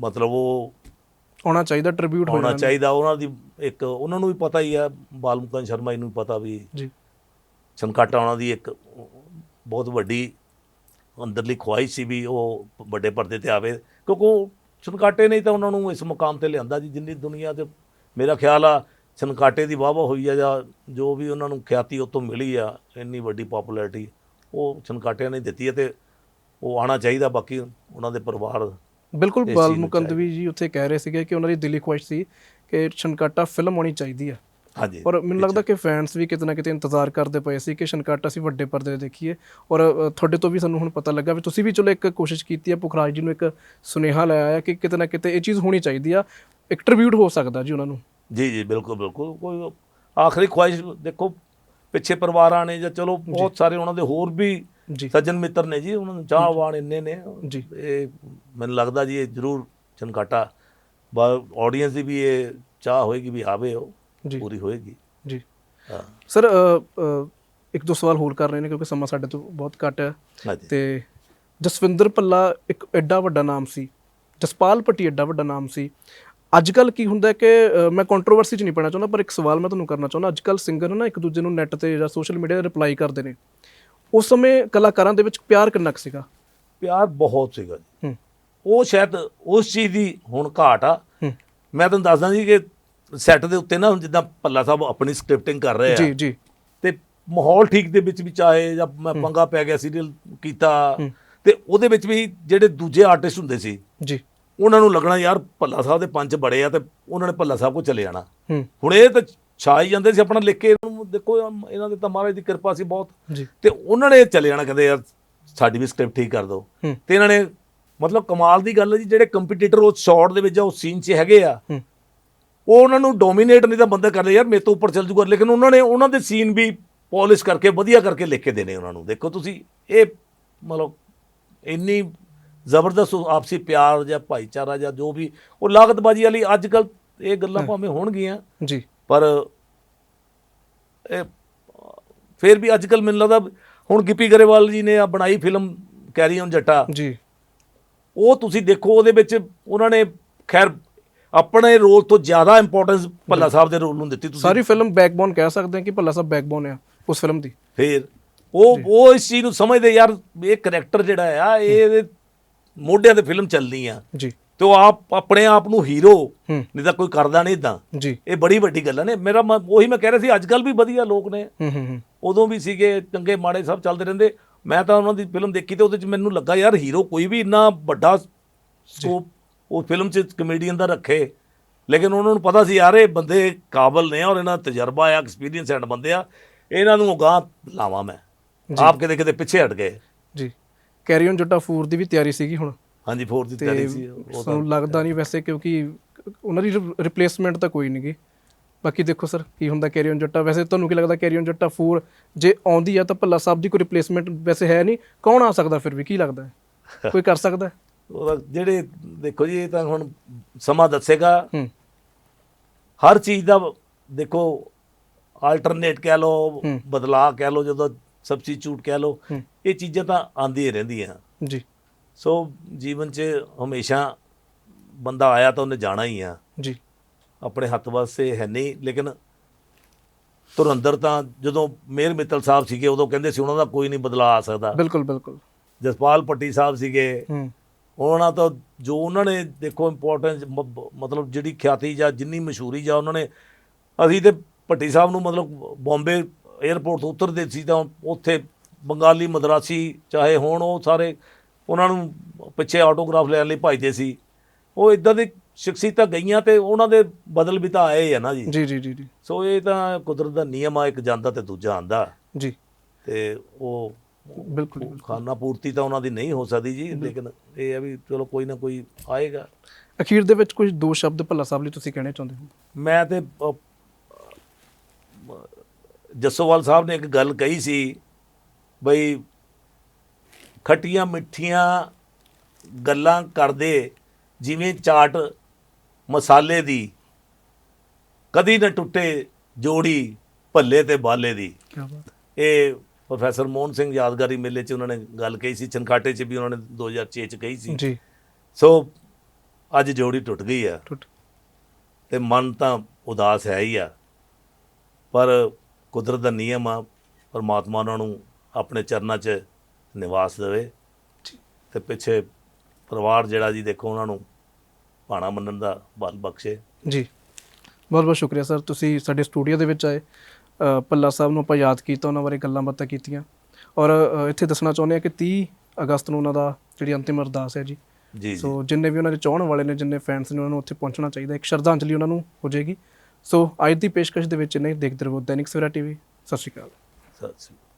ਮਤਲਬ ਉਹ ਆਉਣਾ ਚਾਹੀਦਾ ਟ੍ਰਿਬਿਊਟ ਹੋਣਾ ਹੋਣਾ ਚਾਹੀਦਾ ਉਹਨਾਂ ਦੀ ਇੱਕ ਉਹਨਾਂ ਨੂੰ ਵੀ ਪਤਾ ਹੀ ਆ ਬਾਲਮੁਕਨ ਸ਼ਰਮਾ ਜੀ ਨੂੰ ਵੀ ਪਤਾ ਵੀ ਜੀ। ਛਨਕਾਟਾ ਉਹਨਾਂ ਦੀ ਇੱਕ ਬਹੁਤ ਵੱਡੀ ਅੰਦਰਲੀ ਖੁਆਇਸ਼ ਸੀ ਵੀ ਉਹ ਵੱਡੇ ਪਰਦੇ ਤੇ ਆਵੇ। ਕਿਉਂਕਿ ਉਹ ਛਨਕਾਟੇ ਨੇ ਹੀ ਤਾਂ ਉਹਨਾਂ ਨੂੰ ਇਸ ਮੁਕਾਮ ਤੇ ਲਿਆਂਦਾ ਜੀ ਜਿੰਨੀ ਦੁਨੀਆ ਤੇ ਮੇਰਾ ਖਿਆਲ ਆ ਛਨਕਾਟੇ ਦੀ ਵਾਹਵਾ ਹੋਈ ਆ ਜਾਂ ਜੋ ਵੀ ਉਹਨਾਂ ਨੂੰ ਖਿਆਤੀ ਉਤੋਂ ਮਿਲੀ ਆ ਇੰਨੀ ਵੱਡੀ ਪਪੂਲੈਰਿਟੀ ਉਹ ਛਨਕਾਟਿਆਂ ਨੇ ਦਿੱਤੀ ਹੈ ਤੇ ਉਹ ਆਣਾ ਚਾਹੀਦਾ ਬਾਕੀ ਉਹਨਾਂ ਦੇ ਪਰਿਵਾਰ ਬਿਲਕੁਲ ਬਾਲ ਮੁਕੰਦਵੀ ਜੀ ਉੱਥੇ ਕਹਿ ਰਹੇ ਸੀਗੇ ਕਿ ਉਹਨਾਂ ਦੀ ਦਿਲੀ ਖੁਆਇਸ਼ ਸੀ ਕਿ ਛਨਕਾਟਾ ਫਿਲਮ ਆਉਣੀ ਚਾਹੀਦੀ ਆ। ਹਾਂਜੀ ਔਰ ਮੈਨੂੰ ਲੱਗਦਾ ਕਿ ਫੈਨਸ ਵੀ ਕਿਤੇ ਨਾ ਕਿਤੇ ਇੰਤਜ਼ਾਰ ਕਰਦੇ ਪਏ ਸੀ ਕਿ ਛਨਕਾਟਾ ਅਸੀਂ ਵੱਡੇ ਪਰਦੇ ਤੇ ਦੇਖੀਏ। ਔਰ ਤੁਹਾਡੇ ਤੋਂ ਵੀ ਸਾਨੂੰ ਹੁਣ ਪਤਾ ਲੱਗਾ ਵੀ ਤੁਸੀਂ ਵੀ ਚਲੋ ਇੱਕ ਕੋਸ਼ਿਸ਼ ਕੀਤੀ ਹੈ ਪੁਖਰਾਜ ਜੀ ਨੂੰ ਇੱਕ ਸੁਨੇਹਾ ਲਾਇਆ ਹੈ ਕਿ ਕਿਤੇ ਨਾ ਕਿਤੇ ਇਹ ਚੀਜ਼ ਹੋਣੀ ਚਾਹੀਦੀ ਆ। ਇੱਕ ਟ੍ਰਿਬਿਊਟ ਹੋ ਸਕਦਾ ਜੀ ਉਹਨਾਂ ਨੂੰ। ਜੀ ਜੀ ਬਿਲਕੁਲ ਬਿਲਕੁਲ। ਕੋਈ ਆਖਰੀ ਖੁਆਇਸ਼ ਦੇਖੋ ਪਿੱਛੇ ਪਰਿਵਾਰਾਂ ਨੇ ਜਾਂ ਚਲੋ ਬਹੁਤ ਸਾਰੇ ਉਹਨਾਂ ਦੇ ਹੋਰ ਵੀ ਜੀ। ਸੱਜਣ ਮਿੱਤਰ ਨੇ ਜੀ ਉਹਨਾਂ ਨੂੰ ਚਾਹਵਾਨ ਇੰਨੇ ਨੇ। ਜੀ। ਇਹ ਮੈਨੂੰ ਲੱਗਦਾ ਜੀ ਇਹ ਜ਼ਰੂਰ ਚਨਕਾਟਾ। ਆਡੀਅנס ਦੀ ਵੀ ਇਹ ਚਾਹ ਹੋਏਗੀ ਵੀ ਆਵੇ ਉਹ ਜੀ। ਪੂਰੀ ਹੋਏਗੀ। ਜੀ। ਹਾਂ। ਸਰ ਇੱਕ ਦੋ ਸਵਾਲ ਹੋਰ ਕਰ ਰਹੇ ਨੇ ਕਿਉਂਕਿ ਸਮਾਂ ਸਾਡੇ ਤੋਂ ਬਹੁਤ ਘੱਟ ਹੈ। ਤੇ ਜਸਵਿੰਦਰ ਭੱਲਾ ਇੱਕ ਐਡਾ ਵੱਡਾ ਨਾਮ ਸੀ। ਜਸਪਾਲ ਭੱਟੀ ਐਡਾ ਵੱਡਾ ਨਾਮ ਸੀ। ਅੱਜ ਕੱਲ ਕੀ ਹੁੰਦਾ ਕਿ ਮੈਂ ਕੰਟਰੋਵਰਸੀ 'ਚ ਨਹੀਂ ਪੈਣਾ ਚਾਹੁੰਦਾ ਪਰ ਇੱਕ ਸਵਾਲ ਮੈਂ ਤੁਹਾਨੂੰ ਕਰਨਾ ਚਾਹੁੰਦਾ। ਅੱਜ ਕੱਲ ਸਿੰਗਰ ਨਾ ਇੱਕ ਦੂਜੇ ਨੂੰ ਨੈੱਟ ਤੇ ਜਾਂ ਸੋਸ਼ਲ ਮੀਡੀਆ ਤੇ ਰਿਪਲਾਈ ਕਰਦੇ ਨੇ। ਉਸ ਸਮੇਂ ਕਲਾਕਾਰਾਂ ਦੇ ਵਿੱਚ ਪਿਆਰ ਕਿੰਨਾ ਕੁ ਸੀਗਾ? ਪਿਆਰ ਬਹੁਤ ਸੀਗਾ ਜੀ। ਉਹ ਸ਼ਾਇਦ ਉਸ ਚੀਜ਼ ਦੀ ਹੁਣ ਘਾਟ ਆ। ਮੈਂ ਤੁਹਾਨੂੰ ਦੱਸਦਾ ਜੀ ਕਿ ਸੈੱਟ ਦੇ ਉੱਤੇ ਨਾ ਜਿੱਦਾਂ ਭੱਲਾ ਸਾਹਿਬ ਆਪਣੀ ਸਕ੍ਰਿਪਟਿੰਗ ਕਰ ਰਹੇ ਆ। ਜੀ ਜੀ। ਤੇ ਮਾਹੌਲ ਠੀਕ ਦੇ ਵਿੱਚ ਵੀ ਚਾਹੇ ਜਾਂ ਮੈਂ ਪੰਗਾ ਪੈ ਗਿਆ ਸੀਰੀਅਲ ਕੀਤਾ। ਤੇ ਉਹਦੇ ਵਿੱਚ ਵੀ ਜਿਹੜੇ ਦੂਜੇ ਆਰਟਿਸਟ ਹੁੰਦੇ ਸੀ। ਜੀ। ਉਹਨਾਂ ਨੂੰ ਲੱਗਣਾ ਯਾਰ ਭੱਲਾ ਸਾਹਿਬ ਦੇ ਪੰਜ ਬੜੇ ਆ ਤੇ ਉਹਨਾਂ ਨੇ ਭੱਲਾ ਸਾਹਿਬ ਕੋ ਚਲੇ ਜਾਣਾ। ਹੁਣ ਇਹ ਤਾਂ ਛਾ ਹੀ ਜਾਂਦੇ ਸੀ ਆਪਣਾ ਲਿਖ ਕੇ ਇਹਨਾਂ ਨੂੰ ਦੇਖੋ ਇਹਨਾਂ ਦੇ ਤਾਂ ਮਹਾਰਾਜ ਦੀ ਕਿਰਪਾ ਸੀ ਬਹੁਤ। ਤੇ ਉਹਨਾਂ ਨੇ ਚਲੇ ਜਾਣਾ ਕਹਿੰਦੇ ਯਾਰ ਸਾਡੀ ਵੀ ਸਕ੍ਰਿਪਟ ਠੀਕ ਕਰ ਦਿਓ ਤੇ ਇਹਨਾਂ ਨੇ ਮਤਲਬ ਕਮਾਲ ਦੀ ਗੱਲ ਹੈ ਜੀ ਜਿਹੜੇ ਕੰਪੀਟੀਟਰ ਉਹ ਸ਼ਾਟ ਦੇ ਵਿੱਚ ਜਾਂ ਉਹ ਸੀਨ 'ਚ ਹੈਗੇ ਆ। ਉਹ ਉਹਨਾਂ ਨੂੰ ਡੋਮੀਨੇਟ ਨਹੀਂ ਤਾਂ ਬੰਦੇ ਕਰਦੇ ਯਾਰ ਮੇਰੇ ਤੋਂ ਉੱਪਰ ਚੱਲ ਜੂਗਾ। ਲੇਕਿਨ ਉਹਨਾਂ ਨੇ ਉਹਨਾਂ ਦੇ ਸੀਨ ਵੀ ਪਾਲਿਸ਼ ਕਰਕੇ ਵਧੀਆ ਕਰਕੇ ਲਿਖ ਕੇ ਦੇਣੇ ਉਹਨਾਂ ਨੂੰ। ਦੇਖੋ ਤੁਸੀਂ ਇਹ ਮਤਲਬ ਇੰਨੀ ਜ਼ਬਰਦਸਤ ਆਪਸੀ ਪਿਆਰ ਜਾਂ ਭਾਈਚਾਰਾ ਜਾਂ ਜੋ ਵੀ ਉਹ ਲਾਗਤਬਾਜ਼ੀ ਵਾਲੀ ਅੱਜ ਕੱਲ ਇਹ ਗੱਲਾਂ ਭਾਵੇਂ ਹੋਣਗੀਆਂ। ਜੀ। ਪਰ ਇਹ ਫਿਰ ਵੀ ਅੱਜ ਕੱਲ ਮੈਨੂੰ ਲੱਗਦਾ ਹੁਣ ਗਿੱਪੀ ਗਰੇਵਾਲ ਜੀ ਨੇ ਆ ਬਣਾਈ ਫਿਲਮ ਕੈਰੀ ਔਨ ਜੱਟਾ। ਜੀ। ਉਹ ਤੁਸੀਂ ਦੇਖੋ ਉਹਦੇ ਵਿੱਚ ਉਹਨਾਂ ਨੇ ਖੈਰ ਆਪਣੇ ਰੋਲ ਤੋਂ ਜ਼ਿਆਦਾ ਇੰਪੋਰਟੈਂਸ ਭੱਲਾ ਸਾਹਿਬ ਦੇ ਰੋਲ ਨੂੰ ਦਿੱਤੀ ਤੁਸੀਂ। ਸਾਰੀ ਫਿਲਮ ਬੈਕਬੋਨ ਕਹਿ ਸਕਦੇ ਹਾਂ ਕਿ ਭੱਲਾ ਸਾਹਿਬ ਬੈਕਬੋਨ ਆ ਉਸ ਫਿਲਮ ਦੀ। ਫੇਰ ਉਹ ਉਹ ਇਸ ਚੀਜ਼ ਨੂੰ ਸਮਝਦੇ ਯਾਰ ਇਹ ਕਰੈਕਟਰ ਜਿਹੜਾ ਆ ਇਹ ਇਹਦੇ ਮੋਢਿਆਂ ਤੇ ਫਿਲਮ ਚੱਲਣੀ ਆ। ਜੀ। ਤੇ ਉਹ ਆਪ ਆਪਣੇ ਆਪ ਨੂੰ ਹੀਰੋ ਨਹੀਂ ਤਾਂ ਕੋਈ ਕਰਦਾ ਨਹੀਂ ਇਦਾਂ ਜੀ। ਇਹ ਬੜੀ ਵੱਡੀ ਗੱਲ ਨੇ। ਮੇਰਾ ਉਹੀ ਮੈਂ ਕਹਿ ਰਿਹਾ ਸੀ ਅੱਜ ਕੱਲ ਵੀ ਵਧੀਆ ਲੋਕ ਨੇ। ਹੂੰ ਹੂੰ ਹੂੰ। ਉਦੋਂ ਵੀ ਸੀਗੇ ਚੰਗੇ ਮਾੜੇ ਸਭ ਚੱਲਦੇ ਰਹਿੰਦੇ। ਮੈਂ ਤਾਂ ਉਹਨਾਂ ਦੀ ਫਿਲਮ ਦੇਖੀ ਤੇ ਉਹਦੇ ਚ ਮੈਨੂੰ ਲੱਗਾ ਯਾਰ ਹੀਰੋ ਕੋਈ ਵੀ ਇੰਨਾ ਵੱਡਾ ਸਕੋਪ ਉਹ ਫਿਲਮ ਚ ਕਮੇਡੀਅਨ ਦਾ ਰੱਖੇ। ਲੇਕਿਨ ਉਹਨਾਂ ਨੂੰ ਪਤਾ ਸੀ ਯਾਰ ਇਹ ਬੰਦੇ ਕਾਬਲ ਨੇ ਔਰ ਇਹਨਾਂ ਤਜਰਬਾ ਆ ਐਕਸਪੀਰੀਅੰਸ ਐਂਡ ਬੰਦੇ ਆ। ਇਹਨਾਂ ਨੂੰ ਅਗਾਂਹ ਲਾਵਾਂ ਮੈਂ। ਆਪ ਕਿਤੇ ਕਿਤੇ ਪਿੱਛੇ ਹਟ ਗਏ। ਜੀ। ਕੈਰੀਅਨ ਜੱਟਾ ਫੂਰ ਦੀ ਵੀ ਤਿਆਰੀ ਸੀਗੀ ਹੁਣ। ਹਾਂਜੀ ਫੋਰ ਦੀ ਤੇ ਤਿਆਰੀ ਸੀ ਉਹ ਸਾਨੂੰ ਲੱਗਦਾ ਨਹੀਂ ਵੈਸੇ ਕਿਉਂਕਿ ਉਹਨਾਂ ਦੀ ਰਿਪਲੇਸਮੈਂਟ ਤਾਂ ਕੋਈ ਨਹੀਂਗੀ ਬਾਕੀ ਦੇਖੋ ਸਰ ਕੀ ਹੁੰਦਾ ਕੈਰੀਅਨ ਜੱਟਾ। ਵੈਸੇ ਤੁਹਾਨੂੰ ਕੀ ਲੱਗਦਾ ਕੈਰੀਅਨ ਜੱਟਾ 4 ਜੇ ਆਉਂਦੀ ਆ ਤਾਂ ਭੱਲਾ ਸਾਹਿਬ ਦੀ ਕੋਈ ਰਿਪਲੇਸਮੈਂਟ ਵੈਸੇ ਹੈ ਨਹੀਂ। ਕੌਣ ਆ ਸਕਦਾ ਫਿਰ ਵੀ? ਕੀ ਲੱਗਦਾ ਕੋਈ ਕਰ ਸਕਦਾ? ਉਹਦਾ ਜਿਹੜੇ ਦੇਖੋ ਜੀ ਇਹ ਤਾਂ ਹੁਣ ਸਮਾਂ ਦੱਸੇਗਾ। ਹਰ ਚੀਜ਼ ਦਾ ਦੇਖੋ ਆਲਟਰਨੇਟ ਕਹਿ ਲਓ ਹੂੰ। ਬਦਲਾਅ ਕਹਿ ਲਓ ਜਦੋਂ ਸਬਸਟੀਟਿਊਟ ਕਹਿ ਲਓ। ਇਹ ਚੀਜ਼ਾਂ ਤਾਂ ਆਉਂਦੀਆਂ ਰਹਿੰਦੀਆਂ ਜੀ। ਸੋ ਜੀਵਨ 'ਚ ਹਮੇਸ਼ਾ ਬੰਦਾ ਆਇਆ ਤਾਂ ਉਹਨੇ ਜਾਣਾ ਹੀ ਆ। ਜੀ। ਆਪਣੇ ਹੱਥ ਵਾਸਤੇ ਹੈ ਨਹੀਂ ਲੇਕਿਨ ਤੁਰੰਦਰ ਤਾਂ ਜਦੋਂ ਮੇਰ ਮਿੱਤਲ ਸਾਹਿਬ ਸੀਗੇ ਉਦੋਂ ਕਹਿੰਦੇ ਸੀ ਉਹਨਾਂ ਦਾ ਕੋਈ ਨਹੀਂ ਬਦਲਾਅ ਆ ਸਕਦਾ। ਬਿਲਕੁਲ ਬਿਲਕੁਲ। ਜਸਪਾਲ ਪੱਟੀ ਸਾਹਿਬ ਸੀਗੇ। ਉਹਨਾਂ ਤੋਂ ਜੋ ਉਹਨਾਂ ਨੇ ਦੇਖੋ ਇੰਪੋਰਟੈਂਸ ਮਤਲਬ ਜਿਹੜੀ ਖਿਆਤੀ ਜਾਂ ਜਿੰਨੀ ਮਸ਼ਹੂਰੀ ਜਾਂ ਉਹਨਾਂ ਨੇ ਅਸੀਂ ਤੇ ਭੱਟੀ ਸਾਹਿਬ ਨੂੰ ਮਤਲਬ ਬੰਬੇ 에ਅਰਪੋਰਟ ਤੋਂ ਉਤਰਦੇ ਸੀ ਤਾਂ ਉੱਥੇ ਬੰਗਾਲੀ ਮਦਰਾਸੀ ਚਾਹੇ ਹੋਣ ਉਹ ਸਾਰੇ ਉਹਨਾਂ ਨੂੰ ਪਿੱਛੇ ਆਟੋਗ੍ਰਾਫ ਲੈਣ ਲਈ ਭਜਦੇ ਸੀ। ਉਹ ਇਦਾਂ ਦੀ ਸ਼ਖਸੀਅਤਾਂ ਗਈਆਂ ਤੇ ਉਹਨਾਂ ਦੇ ਬਦਲ ਵੀ ਤਾਂ ਆਏ ਆ ਨਾ ਜੀ। ਜੀ ਜੀ ਜੀ ਸੋ ਇਹ ਤਾਂ ਕੁਦਰਤ ਦਾ ਨਿਯਮ ਆ ਇੱਕ ਜਾਂਦਾ ਤੇ ਦੂਜਾ ਆਂਦਾ। ਜੀ। ਤੇ ਉਹ ਬਿਲਕੁਲ। ਖਾਨਾ ਪੂਰਤੀ ਤਾਂ ਉਹਨਾਂ ਦੀ ਨਹੀਂ ਹੋ ਸਕਦੀ ਜੀ ਲੇਕਿਨ ਇਹ ਹੈ ਵੀ ਚਲੋ ਕੋਈ ਨਾ ਕੋਈ ਆਏਗਾ। ਅਖੀਰ ਦੇ ਵਿੱਚ ਕੁਝ ਦੋ ਸ਼ਬਦ ਭੱਲਾ ਸਾਹਿਬ ਲਈ ਤੁਸੀਂ ਕਹਿਣੇ ਚਾਹੁੰਦੇ ਹੋ? ਮੈਂ ਤੇ ਜੱਸੋਵਾਲ ਸਾਹਿਬ ਨੇ ਇੱਕ ਗੱਲ ਕਹੀ ਸੀ ਬਈ ਖੱਟੀਆਂ ਮਿੱਠੀਆਂ ਗੱਲਾਂ ਕਰਦੇ ਜਿਵੇਂ ਚਾਟ ਮਸਾਲੇ ਦੀ ਕਦੀ ਨਾ ਟੁੱਟੇ ਜੋੜੀ ਭੱਲੇ ਤੇ ਬਾਲੇ ਦੀ। ਕੀ ਬਾਤ ਇਹ ਪ੍ਰੋਫੈਸਰ ਮੋਹਨ ਸਿੰਘ ਯਾਦਗਾਰੀ ਮੇਲੇ 'ਚ ਉਹਨਾਂ ਨੇ ਗੱਲ ਕਹੀ ਸੀ ਚਨਕਾਟੇ 'ਚ ਵੀ ਉਹਨਾਂ ਨੇ 2006 'ਚ ਕਹੀ ਸੀ। ਜੀ। ਸੋ ਅੱਜ ਜੋੜੀ ਟੁੱਟ ਗਈ ਆ। ਟੁੱਟ ਤੇ ਮਨ ਤਾਂ ਉਦਾਸ ਹੈ ਹੀ ਆ। ਪਰ ਕੁਦਰਤ ਦਾ ਨਿਯਮ ਆ ਪਰਮਾਤਮਾ ਉਹਨਾਂ ਨੂੰ ਆਪਣੇ ਚਰਨਾਂ 'ਚ ਨਿਵਾਸ ਦੇਵੇ। ਤੇ ਪਿੱਛੇ ਪਰਿਵਾਰ ਜਿਹੜਾ ਜੀ ਦੇਖੋ ਉਹਨਾਂ ਨੂੰ ਭਾਣਾ ਮੰਨਣ ਦਾ ਬਲ ਬਖਸ਼ੇ। ਜੀ। ਬਹੁਤ ਬਹੁਤ ਸ਼ੁਕਰੀਆ ਸਰ ਤੁਸੀਂ ਸਾਡੇ ਸਟੂਡੀਓ ਦੇ ਵਿੱਚ ਆਏ। ਪੱਲਾ ਸਾਹਿਬ ਨੂੰ ਆਪਾਂ ਯਾਦ ਕੀਤਾ ਉਹਨਾਂ ਬਾਰੇ ਗੱਲਾਂ ਬਾਤਾਂ ਕੀਤੀਆਂ। ਔਰ ਇੱਥੇ ਦੱਸਣਾ ਚਾਹੁੰਦੇ ਹਾਂ ਕਿ 30 ਅਗਸਤ ਨੂੰ ਉਹਨਾਂ ਦਾ ਜਿਹੜੀ ਅੰਤਿਮ ਅਰਦਾਸ ਹੈ ਜੀ। ਜੀ ਜੀ। ਸੋ ਜਿੰਨੇ ਵੀ ਉਹਨਾਂ ਦੇ ਚਾਹਣ ਵਾਲੇ ਨੇ ਜਿੰਨੇ ਫੈਨਸ ਨੇ ਉਹਨਾਂ ਨੂੰ ਉੱਥੇ ਪਹੁੰਚਣਾ ਚਾਹੀਦਾ ਇੱਕ ਸ਼ਰਧਾਂਜਲੀ ਉਹਨਾਂ ਨੂੰ ਹੋ ਜਾਏਗੀ। ਸੋ ਅੱਜ ਦੀ ਪੇਸ਼ਕਸ਼ ਦੇ ਵਿੱਚ ਨਹੀਂ ਦੇਖਦੇ ਰਹੋ ਦੈਨਿਕ ਸਵੇਰਾ ਟੀਵੀ। ਸਤਿ ਸ਼੍ਰੀ ਅਕਾਲ। ਸਤਿ ਸ੍ਰੀ ਅਕਾਲ।